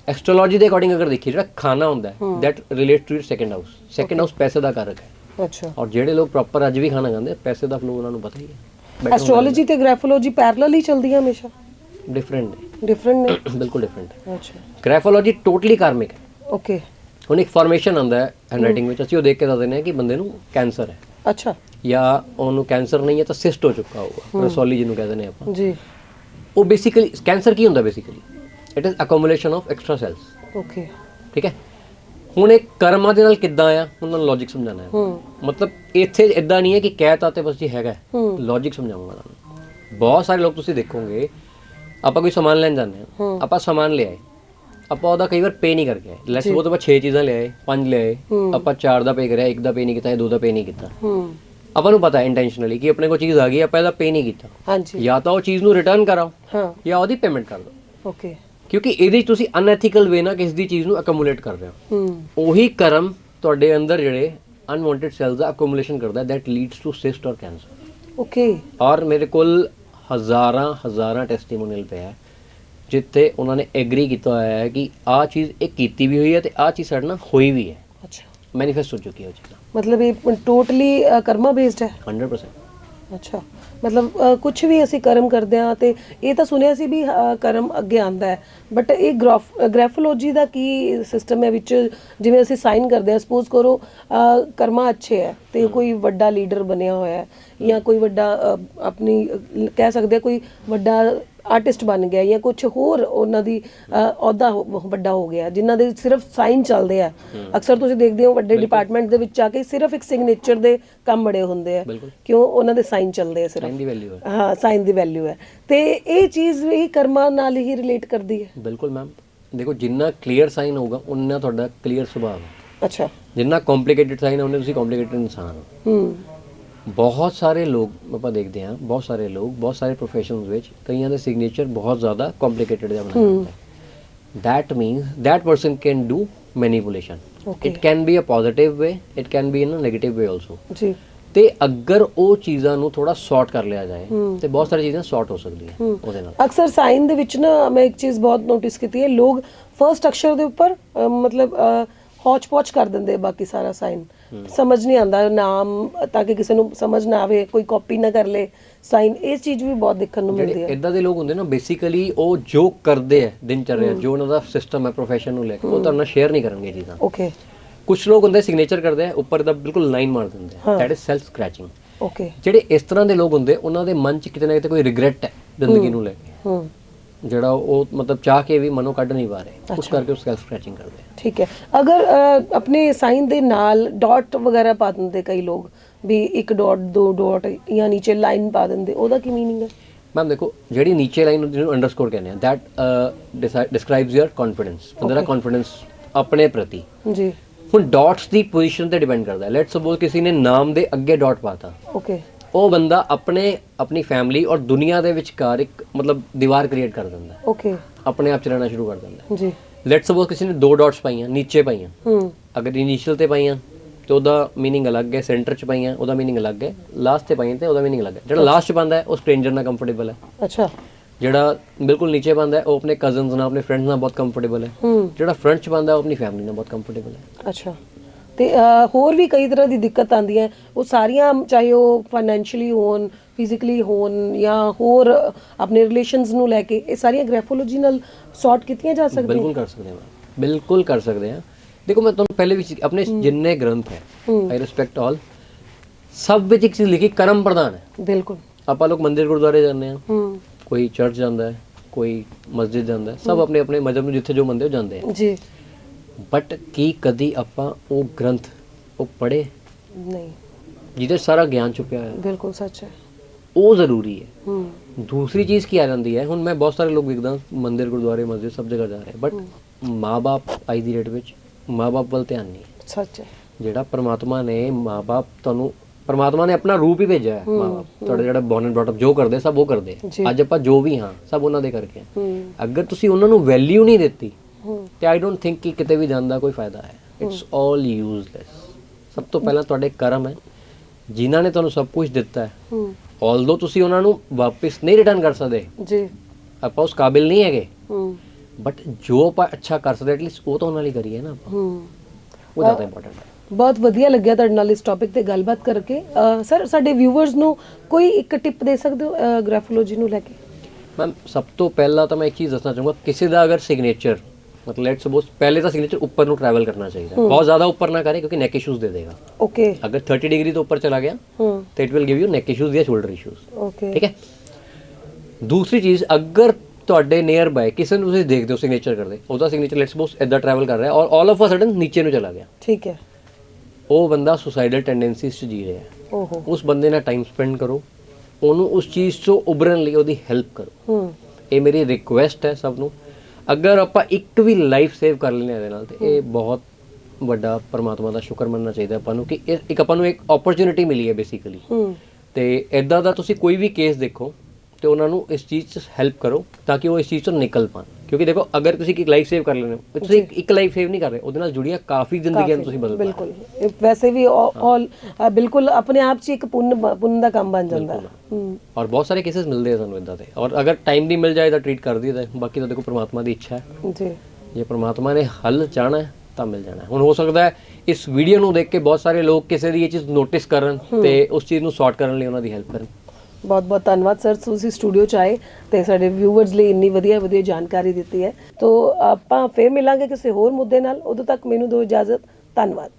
ਐਸਟ੍ਰੋਲੋਜੀ ਦੇ ਅਕੋਰਡਿੰਗ ਅਗਰ ਦੇਖੀ ਜਿਹੜਾ ਖਾਣਾ ਹੁੰਦਾ ਹੈ that relate to your second house second house ਪੈਸੇ ਦਾ ਕਾਰਕ ਹੈ। ਅੱਛਾ। ਔਰ ਜਿਹੜੇ ਲੋਕ ਪ੍ਰੋਪਰ ਅੱਜ ਵੀ ਖਾਣਾ ਖਾਂਦੇ ਪੈਸੇ ਦਾ ਫਲੋ ਉਹਨਾਂ ਨੂੰ ਪਤਾ ਹੀ ਹੈ। ਐਸਟ੍ਰੋਲੋਜੀ ਤੇ ਗ੍ਰਾਫੋਲੋਜੀ ਪੈਰਲਲ ਹੀ ਚੱਲਦੀਆਂ ਹਮੇਸ਼ਾ? ਡਿਫਰੈਂਟ [coughs] ਹੈ ਡਿਫਰੈਂਟ ਨੇ? ਬਿਲਕੁਲ ਡਿਫਰੈਂਟ ਹੈ ਅੱਛਾ। ਗ੍ਰਾਫੋਲੋਜੀ ਟੋਟਲੀ ਕਾਰਮਿਕ ਹੈ। ਓਕੇ ਹੁਣ ਇੱਕ ਫਾਰਮੇਸ਼ਨ ਆਉਂਦਾ ਹੈ ਹੈਂਡਰਾਈਟਿੰਗ ਵਿੱਚ। ਅਸੀਂ ਉਹ ਦੇਖ ਕੇ ਦੱਸ ਦਿੰਦੇ ਹਾਂ ਕਿ ਬੰਦੇ ਨੂੰ ਕੈਂਸਰ ਹੈ। ਅੱਛਾ। ਜਾਂ ਉਹਨੂੰ ਕੈਂਸਰ ਨਹੀਂ ਹੈ ਤਾਂ ਸਿਸਟ ਹੋ ਚੁੱਕਾ ਹੋਊਗਾ। ਰਸੋਲੀ ਜਿਹਨੂੰ ਕਹਿੰਦੇ ਨੇ ਆਪਾਂ। ਜੀ। ਉਹ ਬੇਸਿਕਲੀ ਕੈਂਸਰ ਕੀ ਹੁੰਦਾ basically it is accumulation of extra cells okay ਠੀਕ ਹੈ? ਹੁਣ ਇਹ ਕਰਮਾਂ ਦੇ ਨਾਲ ਕਿੱਦਾਂ ਆ? ਉਹਨਾਂ ਨੂੰ ਲੌਜੀਕ ਸਮਝਾਉਣਾ ਹੈ। ਮਤਲਬ ਇੱਥੇ ਇਦਾਂ ਨਹੀਂ ਹੈ ਕਿ ਕਹਿਤਾ ਤੇ ਬਸ ਜੀ ਹੈਗਾ। ਲੌਜੀਕ ਸਮਝਾਉਂਗਾ ਤੁਹਾਨੂੰ। ਬਹੁਤ ਸਾਰੇ ਲੋਕ ਤੁਸੀਂ ਦੇਖੋਗੇ ਆਪਾਂ ਕੋਈ ਸਮਾਨ ਲੈਣ ਜਾਂਦੇ ਹਾਂ। ਆਪਾਂ ਸਮਾਨ ਲਿਆਏ ਆਪਾਂ ਉਹਦਾ ਕਈ ਵਾਰ ਪੇ ਨਹੀਂ ਕਰਕੇ ਆਏ। ਲੈਟਸ ਸਪੋਜ਼ ਆਪਾਂ 6 ਚੀਜ਼ਾਂ ਲਿਆਏ 5 ਲਿਆਏ ਆਪਾਂ 4 ਦਾ ਪੇ ਕਰਿਆ ਇੱਕ ਦਾ ਪੇ ਨਹੀਂ ਕੀਤਾ ਜਾਂ ਦੋ ਦਾ ਪੇ ਨਹੀਂ ਕੀਤਾ। ਆਪਾਂ ਨੂੰ ਪਤਾ ਇੰਟੈਂਸ਼ਨਲੀ ਕਿ ਆਪਣੇ ਕੋਲ ਚੀਜ਼ ਆ ਗਈ ਆਪਾਂ ਇਹਦਾ ਪੇ ਨਹੀਂ ਕੀਤਾ। ਹਾਂਜੀ। ਜਾਂ ਤਾਂ ਉਹ ਚੀਜ਼ ਨੂੰ ਰਿਟਰਨ ਕਰਾਓ ਹਾਂ। ਜਾਂ ਉਹਦੀ ਪੇਮੈਂਟ ਕਰ ਦਿਓ। ਓਕੇ ਕਿਉਂਕਿ ਇਹਦੇ 'ਚ ਤੁਸੀਂ ਅਨਐਥੀਕਲ ਵੇ ਨਾਲ ਕਿਸ ਦੀ ਚੀਜ਼ ਨੂੰ ਅਕੂਮੂਲੇਟ ਕਰ ਰਹੇ ਹੋ। ਉਹੀ ਕਰਮ ਤੁਹਾਡੇ ਅੰਦਰ ਜਿਹੜੇ ਅਨਵਾਂਟਡ ਸੈਲਸ ਦਾ ਅਕੂਮੂਲੇਸ਼ਨ ਕਰਦਾ that leads to cyst or cancer okay ਔਰ ਮੇਰੇ ਕੋਲ ਹਜ਼ਾਰਾਂ ਹਜ਼ਾਰਾਂ ਟੈਸਟੀਮੋਨੀਅਲ ਪਿਆ ਜਿੱਥੇ ਉਹਨਾਂ ਨੇ ਐਗਰੀ ਕੀਤਾ ਹੋਇਆ ਹੈ ਕਿ ਆਹ ਚੀਜ਼ ਇਹ ਕੀਤੀ ਵੀ ਹੋਈ ਹੈ ਤੇ ਆਹ ਚੀਜ਼ ਸਾਡੇ ਨਾਲ ਹੋਈ ਵੀ ਹੈ। ਅੱਛਾ। ਮੈਨੀਫੈਸਟ ਹੋ ਚੁੱਕੀ ਹੈ ਉਹ ਚੀਜ਼। ਮਤਲਬ ਇਹ ਟੋਟਲੀ ਕਰਮਾ ਬੇਸਡ ਹੈ? 100% ਅੱਛਾ। ਮਤਲਬ ਕੁਝ ਵੀ ਅਸੀਂ ਕਰਮ ਕਰਦੇ ਆ ਤੇ ਇਹ ਤਾਂ ਸੁਣਿਆ ਸੀ ਵੀ ਅ, ਕਰਮ ਅੱਗੇ ਆਂਦਾ ਹੈ। ਬਟ ਇਹ ਗ੍ਰਾਫੋਲੋਜੀ ਦਾ ਕੀ ਸਿਸਟਮ ਹੈ ਵਿੱਚ ਜਿਵੇਂ ਅਸੀਂ ਸਾਈਨ ਕਰਦੇ ਆ ਸਪੋਜ਼ ਕਰੋ ਅ, ਕਰਮਾ ਅੱਛੇ ਹੈ ਤੇ ਕੋਈ ਵੱਡਾ ਲੀਡਰ ਬਣਿਆ ਹੋਇਆ ਹੈ ਜਾਂ ਕੋਈ ਵੱਡਾ ਅ, ਆਪਣੀ ਅ, ਕਹਿ ਸਕਦੇ ਆ ਕੋਈ ਵੱਡਾ ਆਰਟਿਸਟ ਬਣ ਗਿਆ ਜਾਂ ਕੁਝ ਹੋਰ ਉਹਨਾਂ ਦੀ ਅਹੁਦਾ ਵੱਡਾ ਹੋ ਗਿਆ ਜਿਨ੍ਹਾਂ ਦੇ ਸਿਰਫ ਸਾਈਨ ਚੱਲਦੇ ਆ। ਅਕਸਰ ਤੁਸੀਂ ਦੇਖਦੇ ਹੋ ਵੱਡੇ ਡਿਪਾਰਟਮੈਂਟ ਦੇ ਵਿੱਚ ਆ ਕੇ ਸਿਰਫ ਇੱਕ ਸਿਗਨੇਚਰ ਦੇ ਕੰਮ ਬੜੇ ਹੁੰਦੇ ਆ। ਕਿਉਂ? ਉਹਨਾਂ ਦੇ ਸਾਈਨ ਚੱਲਦੇ ਆ ਸਿਰਫ। ਟਾਈਮ ਦੀ ਵੈਲਿਊ ਹੈ ਹਾਂ ਸਾਈਨ ਦੀ ਵੈਲਿਊ ਹੈ ਤੇ ਇਹ ਚੀਜ਼ ਵੀ ਕਰਮਾਂ ਨਾਲ ਹੀ ਰਿਲੇਟ ਕਰਦੀ ਹੈ ਬਿਲਕੁਲ ਮੈਮ ਦੇਖੋ ਜਿੰਨਾ ਕਲੀਅਰ ਸਾਈਨ ਹੋਊਗਾ ਉਨਾ ਤੁਹਾਡਾ ਕਲੀਅਰ ਸੁਭਾਅ ਹੈ ਅੱਛਾ। ਜਿੰਨਾ ਕੰਪਲਿਕੇਟਡ ਸਾਈਨ ਹੈ ਉਹਨੇ ਤੁਸੀਂ ਕੰਪਲਿਕੇਟਡ ਇਨਸਾਨ ਹੋ। ਹੂੰ। ਬਹੁਤ ਸਾਰੇ ਲੋਕ ਆਪਾਂ ਦੇਖਦੇ ਹਾਂ ਬਹੁਤ ਸਾਰੇ ਲੋਕ ਬਹੁਤ ਸਾਰੇ ਪ੍ਰੋਫੈਸ਼ਨਸ ਵਿੱਚ ਕਈਆਂ ਦੇ ਸਿਗਨੇਚਰ ਬਹੁਤ ਜ਼ਿਆਦਾ ਕੰਪਲਿਕੇਟਡ ਜਿਹਾ ਬਣਾਇਆ ਹੁੰਦਾ ਹੈ। that means that person can do manipulation. Okay. it can be a positive way it can be in a negative way also. ਜੀ। ਤੇ ਅਗਰ ਉਹ ਚੀਜ਼ਾਂ ਨੂੰ ਥੋੜਾ ਸੌਰਟ ਕਰ ਲਿਆ ਜਾਏ ਤੇ ਬਹੁਤ ਸਾਰੀ ਚੀਜ਼ਾਂ ਸੌਰਟ ਹੋ ਸਕਦੀਆਂ ਉਹਦੇ ਨਾਲ। ਅਕਸਰ ਸਾਈਨ ਦੇ ਵਿੱਚ ਨਾ ਮੈਂ ਇੱਕ ਚੀਜ਼ ਬਹੁਤ ਨੋਟਿਸ ਕੀਤੀ ਹੈ ਲੋਕ ਫਰਸਟ ਅਕਸ਼ਰ ਦੇ ਉੱਪਰ ਅ, ਮਤਲਬ ਹੌਚ-ਪੌਚ ਕਰ ਦਿੰਦੇ ਆ ਬਾਕੀ ਸਾਰਾ ਸਾਈਨ ਸਮਝ ਨਹੀਂ ਆਉਂਦਾ ਨਾਮ ਤਾਂ ਕਿ ਕਿਸੇ ਨੂੰ ਸਮਝ ਨਾ ਆਵੇ ਕੋਈ ਕਾਪੀ ਨਾ ਕਰ ਲੇ ਸਾਈਨ ਇਹ ਚੀਜ਼ ਵੀ ਬਹੁਤ ਦੇਖਣ ਨੂੰ ਮਿਲਦੀ ਹੈ। ਇਦਾਂ ਦੇ ਲੋਕ ਹੁੰਦੇ ਨਾ ਬੇਸਿਕਲੀ ਉਹ ਜੋ ਕਰਦੇ ਆ ਦਿਨ ਚੱਰਿਆ ਜੋ ਉਹਨਾਂ ਦਾ ਸਿਸਟਮ ਹੈ ਪ੍ਰੋਫੈਸ਼ਨ ਨੂੰ ਲੈ ਕੇ ਉਹ ਤੁਹਾਨੂੰ ਸ਼ੇਅਰ ਨਹੀਂ ਕਰਨਗੇ ਚੀਜ਼ਾਂ। ਓਕੇ ਕੁਝ ਲੋਕ ਹੁੰਦੇ ਸਿਗਨੇਚਰ ਕਰਦੇ ਆ ਉੱਪਰ ਦਾ ਬਿਲਕੁਲ ਲਾਈਨ ਮਾਰ ਦਿੰਦੇ ਆ that is self scratching okay ਜਿਹੜੇ ਇਸ ਤਰ੍ਹਾਂ ਦੇ ਲੋਕ ਹੁੰਦੇ ਉਹਨਾਂ ਦੇ ਮਨ 'ਚ ਕਿਤੇ ਨਾ ਕਿਤੇ ਕੋਈ ਰਿਗਰੈਟ ਹੈ। ਜ਼ਿੰਦਗੀ ਨੂੰ ਲੈ ਕੇ। ਹੂੰ। ਜਿਹੜਾ ਉਹ ਮਤਲਬ ਚਾਹ ਕੇ ਵੀ ਮਨੋਂ ਕੱਢ ਨਹੀਂ ਪਾ ਰਹੇ। ਉਸ ਕਰਕੇ ਉਹ ਸੈਲਫ ਸਕ੍ਰੈਚਿੰਗ ਕਰਦੇ ਆ। ਠੀਕ ਹੈ। ਅਗਰ ਅ, ਆਪਣੇ ਸਾਈਨ ਦੇ ਨਾਲ ਡਾਟ ਵਗੈਰਾ ਪਾ ਦਿੰਦੇ ਕਈ ਲੋਕ ਵੀ ਇੱਕ ਡਾਟ ਦੋ ਡਾਟ ਜਾਂ ਨੀਚੇ ਲਾਈਨ ਪਾ ਦਿੰਦੇ ਉਹਦਾ ਕੀ ਮੀਨਿੰਗ ਹੈ? ਮੈਮ ਦੇਖੋ ਜਿਹੜੀ ਨੀਚੇ ਲਾਈਨ ਜਿਹਨੂੰ ਅੰਡਰਸਕੋਰ ਕਹਿੰਦੇ ਆ ਦੈਟ ਡਿਸਕ੍ਰਾਈਬਸ ਯਰ ਕੌਨਫੀਡੈਂਸ ਬੰਦੇ ਦਾ ਕੌਨਫੀਡੈਂਸ ਆਪਣੇ ਪ੍ਰਤੀ। ਜੀ। ਹੁਣ ਡਾਟਸ ਦੀ ਪੋਜੀਸ਼ਨ ਤੇ ਡਿਪੈਂਡ ਕਰਦਾ ਹੈ। ਲੈਟਸ ਸਪੋਜ਼ ਕਿਸੇ ਨੇ ਨਾਮ ਦੇ ਅੱਗੇ ਡਾਟ ਪਾਤਾ। ਓਕੇ ਉਹ ਬੰਦਾ ਆਪਣੇ ਆਪਣੀ ਫੈਮਿਲੀ ਔਰ ਦੁਨੀਆ ਦੇ ਵਿਚਕਾਰ ਇੱਕ ਮਤਲਬ ਦੀਵਾਰ ਕ੍ਰੀਏਟ ਕਰ ਦਿੰਦਾ ਹੈ। ਓਕੇ ਆਪਣੇ ਆਪ ਚਲਾਣਾ ਸ਼ੁਰੂ ਕਰ ਦਿੰਦਾ ਹੈ ਜੀ ਲੈਟਸ ਸਪੋਜ਼ ਕਿਸੇ ਨੇ ਦੋ ਡਾਟਸ ਪਾਈਆਂ ਨੀਚੇ ਪਾਈਆਂ ਹੂੰ ਅਗਰ ਇਨੀਸ਼ੀਅਲ ਤੇ ਪਾਈਆਂ ਤੇ ਉਹਦਾ मीनिंग ਅਲੱਗ ਹੈ ਸੈਂਟਰ ਚ ਪਾਈਆਂ ਉਹਦਾ मीनिंग ਅਲੱਗ ਹੈ ਲਾਸਟ ਤੇ ਪਾਈਆਂ ਤੇ ਉਹਦਾ मीनिंग ਅਲੱਗ ਹੈ ਜਿਹੜਾ ਲਾਸਟ ਚ ਪਾਉਂਦਾ ਹੈ ਉਹ ਸਟ੍ਰੇਂਜਰ ਨਾਲ ਕੰਫਰਟੇਬਲ ਹੈ ਅੱਛਾ ਜਿਹੜਾ ਬਿਲਕੁਲ ਨੀਚੇ ਪਾਉਂਦਾ ਹੈ ਉਹ ਆਪਣੇ ਕਜ਼ਨਸ ਨਾਲ ਆਪਣੇ ਫਰੈਂਡਸ ਨਾਲ ਬਹੁਤ ਕੰਫਰਟੇਬਲ ਹੈ ਹੂੰ ਜਿਹੜਾ ਫਰੰਟ ਚ ਪਾਉਂਦਾ ਹੈ ਉਹ ਆਪਣੀ ਫੈਮਿਲੀ ਨਾਲ ਬਹੁਤ ਕੰਫਰਟੇਬਲ ਹੈ ਅੱਛਾ ਤੇ ਹੋਰ ਵੀ ਕਈ ਤਰ੍ਹਾਂ ਦੀ ਦਿੱਕਤ ਆਉਂਦੀਆਂ ਉਹ ਸਾਰੀਆਂ ਚਾਹੇ ਉਹ ਫਾਈਨੈਂਸ਼ੀਅਲੀ ਹੋਣ ਫਿਜ਼ੀਕਲੀ ਹੋਣ ਜਾਂ ਹੋਰ ਆਪਣੇ ਰਿਲੇਸ਼ਨਸ ਨੂੰ ਲੈ ਕੇ ਇਹ ਸਾਰੀਆਂ ਗ੍ਰਾਫੋਲੋਜੀ ਨਾਲ ਸੌਰਟ ਕੀਤੀਆਂ ਜਾ ਸਕਦੀਆਂ। ਬਿਲਕੁਲ ਕਰ ਸਕਦੇ ਹਾਂ। ਬਿਲਕੁਲ ਕਰ ਸਕਦੇ ਹਾਂ। ਦੇਖੋ ਮੈਂ ਤੁਹਾਨੂੰ ਪਹਿਲੇ ਵੀ ਆਪਣੇ ਜਿੰਨੇ ਗ੍ਰੰਥ ਹੈ ਆਈ ਰਿਸਪੈਕਟ ਆਲ ਸਭ ਵਿੱਚ ਇੱਕ ਚੀਜ਼ ਲਿਖੀ ਕਰਮ ਪ੍ਰਧਾਨ ਹੈ। ਬਿਲਕੁਲ। ਆਪਾਂ ਲੋਕ ਮੰਦਿਰ ਗੁਰਦੁਆਰੇ ਜਾਂਦੇ ਹੂੰ। ਕੋਈ ਚਰਚ ਜਾਂਦਾ ਹੈ ਕੋਈ ਮਸਜਿਦ ਜਾਂਦਾ ਹੈ ਸਭ ਆਪਣੇ ਆਪਣੇ ਮਜ਼ਹਬ ਨੂੰ ਜਿੱਥੇ ਜੋ ਮੰਨਦੇ ਜਾਂਦੇ ਆ ਜੀ। ਬਟ ਕੀ ਕਦੀ ਆਪਾਂ ਉਹ ਗ੍ਰੰਥ ਉਹ ਪੜ੍ਹੇ? ਨਹੀਂ। ਜਿਹਦੇ ਸਾਰਾ ਗਿਆਨ ਛੁਪਿਆ ਹੋਇਆ। ਬਿਲਕੁਲ ਸੱਚ ਹੈ। ਉਹ ਜ਼ਰੂਰੀ ਹੈ। ਹੂੰ। ਦੂਸਰੀ ਚੀਜ਼ ਕੀ ਆ ਜਾਂਦੀ ਹੈ? ਹੁਣ ਮੈਂ ਬਹੁਤ ਸਾਰੇ ਲੋਕ ਦੇਖਦਾ ਮੰਦਿਰ ਗੁਰਦੁਆਰੇ ਮਸਜਿਦ ਸਭ ਜਗ੍ਹਾ ਜਾ ਰਹੇ ਬਟ ਮਾਪੇ ਅੱਜ ਦੀ ਡੇਟ ਵਿੱਚ ਮਾਪੇ ਵੱਲ ਧਿਆਨ ਨਹੀਂ। ਸੱਚ ਹੈ। ਜਿਹੜਾ ਪ੍ਰਮਾਤਮਾ ਨੇ ਮਾਪੇ ਤੁਹਾਨੂੰ ਪ੍ਰਮਾਤਮਾ ਨੇ ਆਪਣਾ ਰੂਪ ਹੀ ਭੇਜਿਆ ਹੈ ਮਾਪੇ ਤੁਹਾਡੇ ਜਿਹੜਾ ਬੌਰਨ ਐਂਡ ਬ੍ਰੌਟ ਅਪ ਜੋ ਕਰਦੇ ਸਭ ਉਹ ਕਰਦੇ। ਅੱਜ ਆਪਾਂ ਜੋ ਵੀ ਹਾਂ ਸਭ ਉਹਨਾਂ ਦੇ ਕਰਕੇ ਅਗਰ ਤੁਸੀਂ ਉਹਨਾਂ ਨੂੰ ਵੈਲਿਊ ਨਹੀਂ ਦਿੱਤੀ ਤੇ ਆਈ ਡੋਨਟ ਥਿੰਕ ਕਿ ਕਿਤੇ ਵੀ ਜਾਣ ਦਾ ਕੋਈ ਫਾਇਦਾ ਹੈ। ਇਟਸ ਆਲ ਯੂਜ਼ਲੈਸ ਸਭ ਤੋਂ ਪਹਿਲਾਂ ਤੁਹਾਡੇ ਕਰਮ ਹੈ। ਜਿਨ੍ਹਾਂ ਨੇ ਤੁਹਾਨੂੰ ਸਭ ਕੁਝ ਦਿੱਤਾ ਹੈ। ਆਲਦੋ ਤੁਸੀਂ ਉਹਨਾਂ ਨੂੰ ਵਾਪਸ ਨਹੀਂ ਰਿਟਰਨ ਕਰ ਸਕਦੇ। ਜੀ। ਆਪਾਂ ਉਸ ਕਾਬਿਲ ਨਹੀਂ ਹੈਗੇ। ਬਟ ਜੋ ਆਪਾਂ ਅੱਛਾ ਕਰ ਸਕਦੇ ਐਟਲੀਸਟ ਉਹ ਤਾਂ ਉਹਨਾਂ ਲਈ ਕਰੀਏ ਨਾ ਆਪਾਂ। ਉਹ ਜ਼ਿਆਦਾ ਇੰਪੋਰਟੈਂਟ ਹੈ। ਬਹੁਤ ਵਧੀਆ ਲੱਗਿਆ ਤੁਹਾਡੇ ਨਾਲ ਇਸ ਟੌਪਿਕ ਤੇ ਗੱਲਬਾਤ ਕਰਕੇ। ਸਰ ਸਾਡੇ ਵਿਊਵਰਸ ਨੂੰ ਕੋਈ ਇੱਕ ਟਿਪ ਦੇ ਸਕਦੇ ਹੋ ਗ੍ਰਾਫੋਲੋਜੀ ਨੂੰ ਲੈ ਕੇ? ਮੈਮ ਸਭ ਤੋਂ ਪਹਿਲਾਂ ਤਾਂ ਮੈਂ ਇੱਕ ਚੀਜ਼ ਦੱਸਣਾ ਚਾਹੂੰਗਾ। ਕਿਸੇ ਦਾ ਅਗਰ ਸਿਗਨੇਚਰ ਮਤਲਬ ਲੈਟਸ ਸਪੋਜ਼ ਪਹਿਲੇ ਤਾਂ ਸਿਗਨੇਚਰ ਉੱਪਰ ਨੂੰ ਟਰੈਵਲ ਕਰਨਾ ਚਾਹੀਦਾ। ਬਹੁਤ ਜ਼ਿਆਦਾ ਉੱਪਰ ਨਾ ਕਰੇ ਕਿਉਂਕਿ ਨੈਕ ਇਸ਼ੂਜ਼ ਦੇ ਦੇਗਾ। ਓਕੇ ਅਗਰ 30 ਡਿਗਰੀ ਤੋਂ ਉੱਪਰ ਚਲਾ ਗਿਆ ਹੂੰ। ਤਾਂ it will give you neck issues ਜਾਂ ਸ਼ੋਲਡਰ ਇਸ਼ੂਜ਼ ਓਕੇ ਠੀਕ ਹੈ? ਦੂਸਰੀ ਚੀਜ਼ ਅਗਰ ਤੁਹਾਡੇ ਨੀਅਰ ਬਾय ਕਿਸੇ ਨੂੰ ਤੁਸੀਂ ਦੇਖਦੇ ਹੋ ਸਿਗਨੇਚਰ ਕਰਦੇ ਉਹਦਾ ਸਿਗਨੇਚਰ ਲੈਟਸ ਸਪੋਜ਼ ਇਦਾਂ ਟਰੈਵਲ ਕਰ ਰਿਹਾ ਔਰ ਆਲ ਆਫ ਅ ਸਡਨ ਨੀਚੇ ਨੂੰ ਚਲਾ ਗਿਆ। ਠੀਕ ਹੈ। ਉਹ ਬੰਦਾ ਸੁਸਾਈਡਲ ਟੈਂਡੈਂਸੀਜ਼ 'ਚ ਜੀ ਰਿਹਾ ਹੈ। ਓਹੋ। ਉਸ ਬੰਦੇ ਨਾਲ ਟਾਈਮ ਸਪੈਂਡ ਕਰੋ। ਉਹਨੂੰ ਉਸ ਚੀਜ਼ ਤੋਂ ਉਭਰਨ ਲਈ ਉਹਦੀ ਹੈਲਪ ਕਰੋ। ਹੂੰ। ਇਹ ਮੇਰੀ ਰਿਕੁਐਸਟ ਹੈ ਸਭ ਨੂੰ। ਅਗਰ ਆਪਾਂ ਇੱਕ ਵੀ ਲਾਈਫ ਸੇਵ ਕਰ ਲੈਨੇ ਇਹਦੇ ਨਾਲ ਤੇ ਇਹ ਬਹੁਤ ਵੱਡਾ ਪਰਮਾਤਮਾ ਦਾ ਸ਼ੁਕਰ ਮੰਨਣਾ ਚਾਹੀਦਾ ਆਪਾਂ ਨੂੰ ਕਿ ਇਹ- ਇੱਕ ਆਪਾਂ ਨੂੰ ਇੱਕ ਓਪਰਚ्युनिटी ਮਿਲੀ ਹੈ ਬੇਸਿਕਲੀ ਹੂੰ। ਤੇ ਐਦਾਂ ਦਾ ਤੁਸੀਂ ਕੋਈ ਵੀ ਕੇਸ ਦੇਖੋ ਤੇ ਉਹਨਾਂ ਨੂੰ ਇਸ ਚੀਜ਼ 'ਚ ਹੈਲਪ ਕਰੋ ਤਾਂ ਕਿ ਉਹ ਇਸ ਚੀਜ਼ ਤੋਂ ਨਿਕਲ ਪਾਣ। ਕਿਉਂਕਿ ਦੇਖੋ ਅਗਰ ਤੁਸੀਂ ਇੱਕ ਲਾਈਫ ਸੇਵ ਕਰ ਲੈਂਦੇ ਹੋ ਤੁਸੀਂ ਇੱਕ- ਲਾਈਫ ਸੇਵ ਨਹੀਂ ਕਰ ਰਹੇ ਉਹਦੇ ਨਾਲ ਜੁੜੀਆਂ ਕਾਫੀ ਜ਼ਿੰਦਗੀਆਂ ਨੂੰ ਤੁਸੀਂ ਬਦਲ ਪਾ ਰਹੇ ਹੋ। ਬਿਲਕੁਲ। ਵੈਸੇ ਵੀ ਆਲ ਬਿਲਕੁਲ ਆਪਣੇ ਆਪ 'ਚ ਇੱਕ ਪੁੰਨ ਪੁੰਨ ਦਾ ਕੰਮ ਬਣ ਜਾਂਦਾ। ਹੈ। ਔਰ ਬਹੁਤ ਸਾਰੇ ਕੇसेस ਮਿਲਦੇ ਆ ਸਾਨੂੰ ਇਦਾਂ ਦੇ। ਔਰ ਅਗਰ ਟਾਈਮ ਦੀ ਮਿਲ ਜਾਏ ਤਾਂ ਟ੍ਰੀਟ ਕਰ ਦਈਦਾ ਹੈ। ਬਾਕੀ ਤਾਂ ਦੇਖੋ ਪ੍ਰਮਾਤਮਾ ਦੀ ਇੱਛਾ ਹੈ। ਜੀ। ਜੇ ਪ੍ਰਮਾਤਮਾ ਨੇ ਹੱਲ ਚਾਹਣਾ ਹੈ ਤਾਂ ਮਿਲ ਜਾਣਾ ਹੈ। ਹੁਣ ਹੋ ਸਕਦਾ ਹੈ ਇਸ ਵੀਡੀਓ ਨੂੰ ਦੇਖ ਕੇ ਬਹੁਤ ਸਾਰੇ ਲੋਕ ਕਿਸੇ ਦੀ ਇਹ ਚੀਜ਼ ਨੋਟਿਸ ਕਰਨ ਤੇ ਉਸ ਚੀਜ਼ ਨੂੰ ਸੌਰਟ ਕਰਨ ਲਈ ਉਹਨਾਂ ਦੀ ਹੈਲਪ ਕਰਨ। ਬਹੁਤ ਬਹੁਤ ਧੰਨਵਾਦ ਸਰ, ਤੁਸੀਂ ਸਟੂਡੀਓ ਚ ਆਏ ਤੇ ਸਾਡੇ ਵਿਊਵਰਸ ਲਈ ਇੰਨੀ ਵਧੀਆ ਵਧੀਆ ਜਾਣਕਾਰੀ ਦਿੱਤੀ ਹੈ। ਤੋਂ ਆਪਾਂ ਫੇਰ ਮਿਲਾਂਗੇ ਕਿਸੇ ਹੋਰ ਮੁੱਦੇ ਨਾਲ, ਉਦੋਂ ਤੱਕ ਮੈਨੂੰ ਦਿਓ ਇਜਾਜ਼ਤ, ਧੰਨਵਾਦ।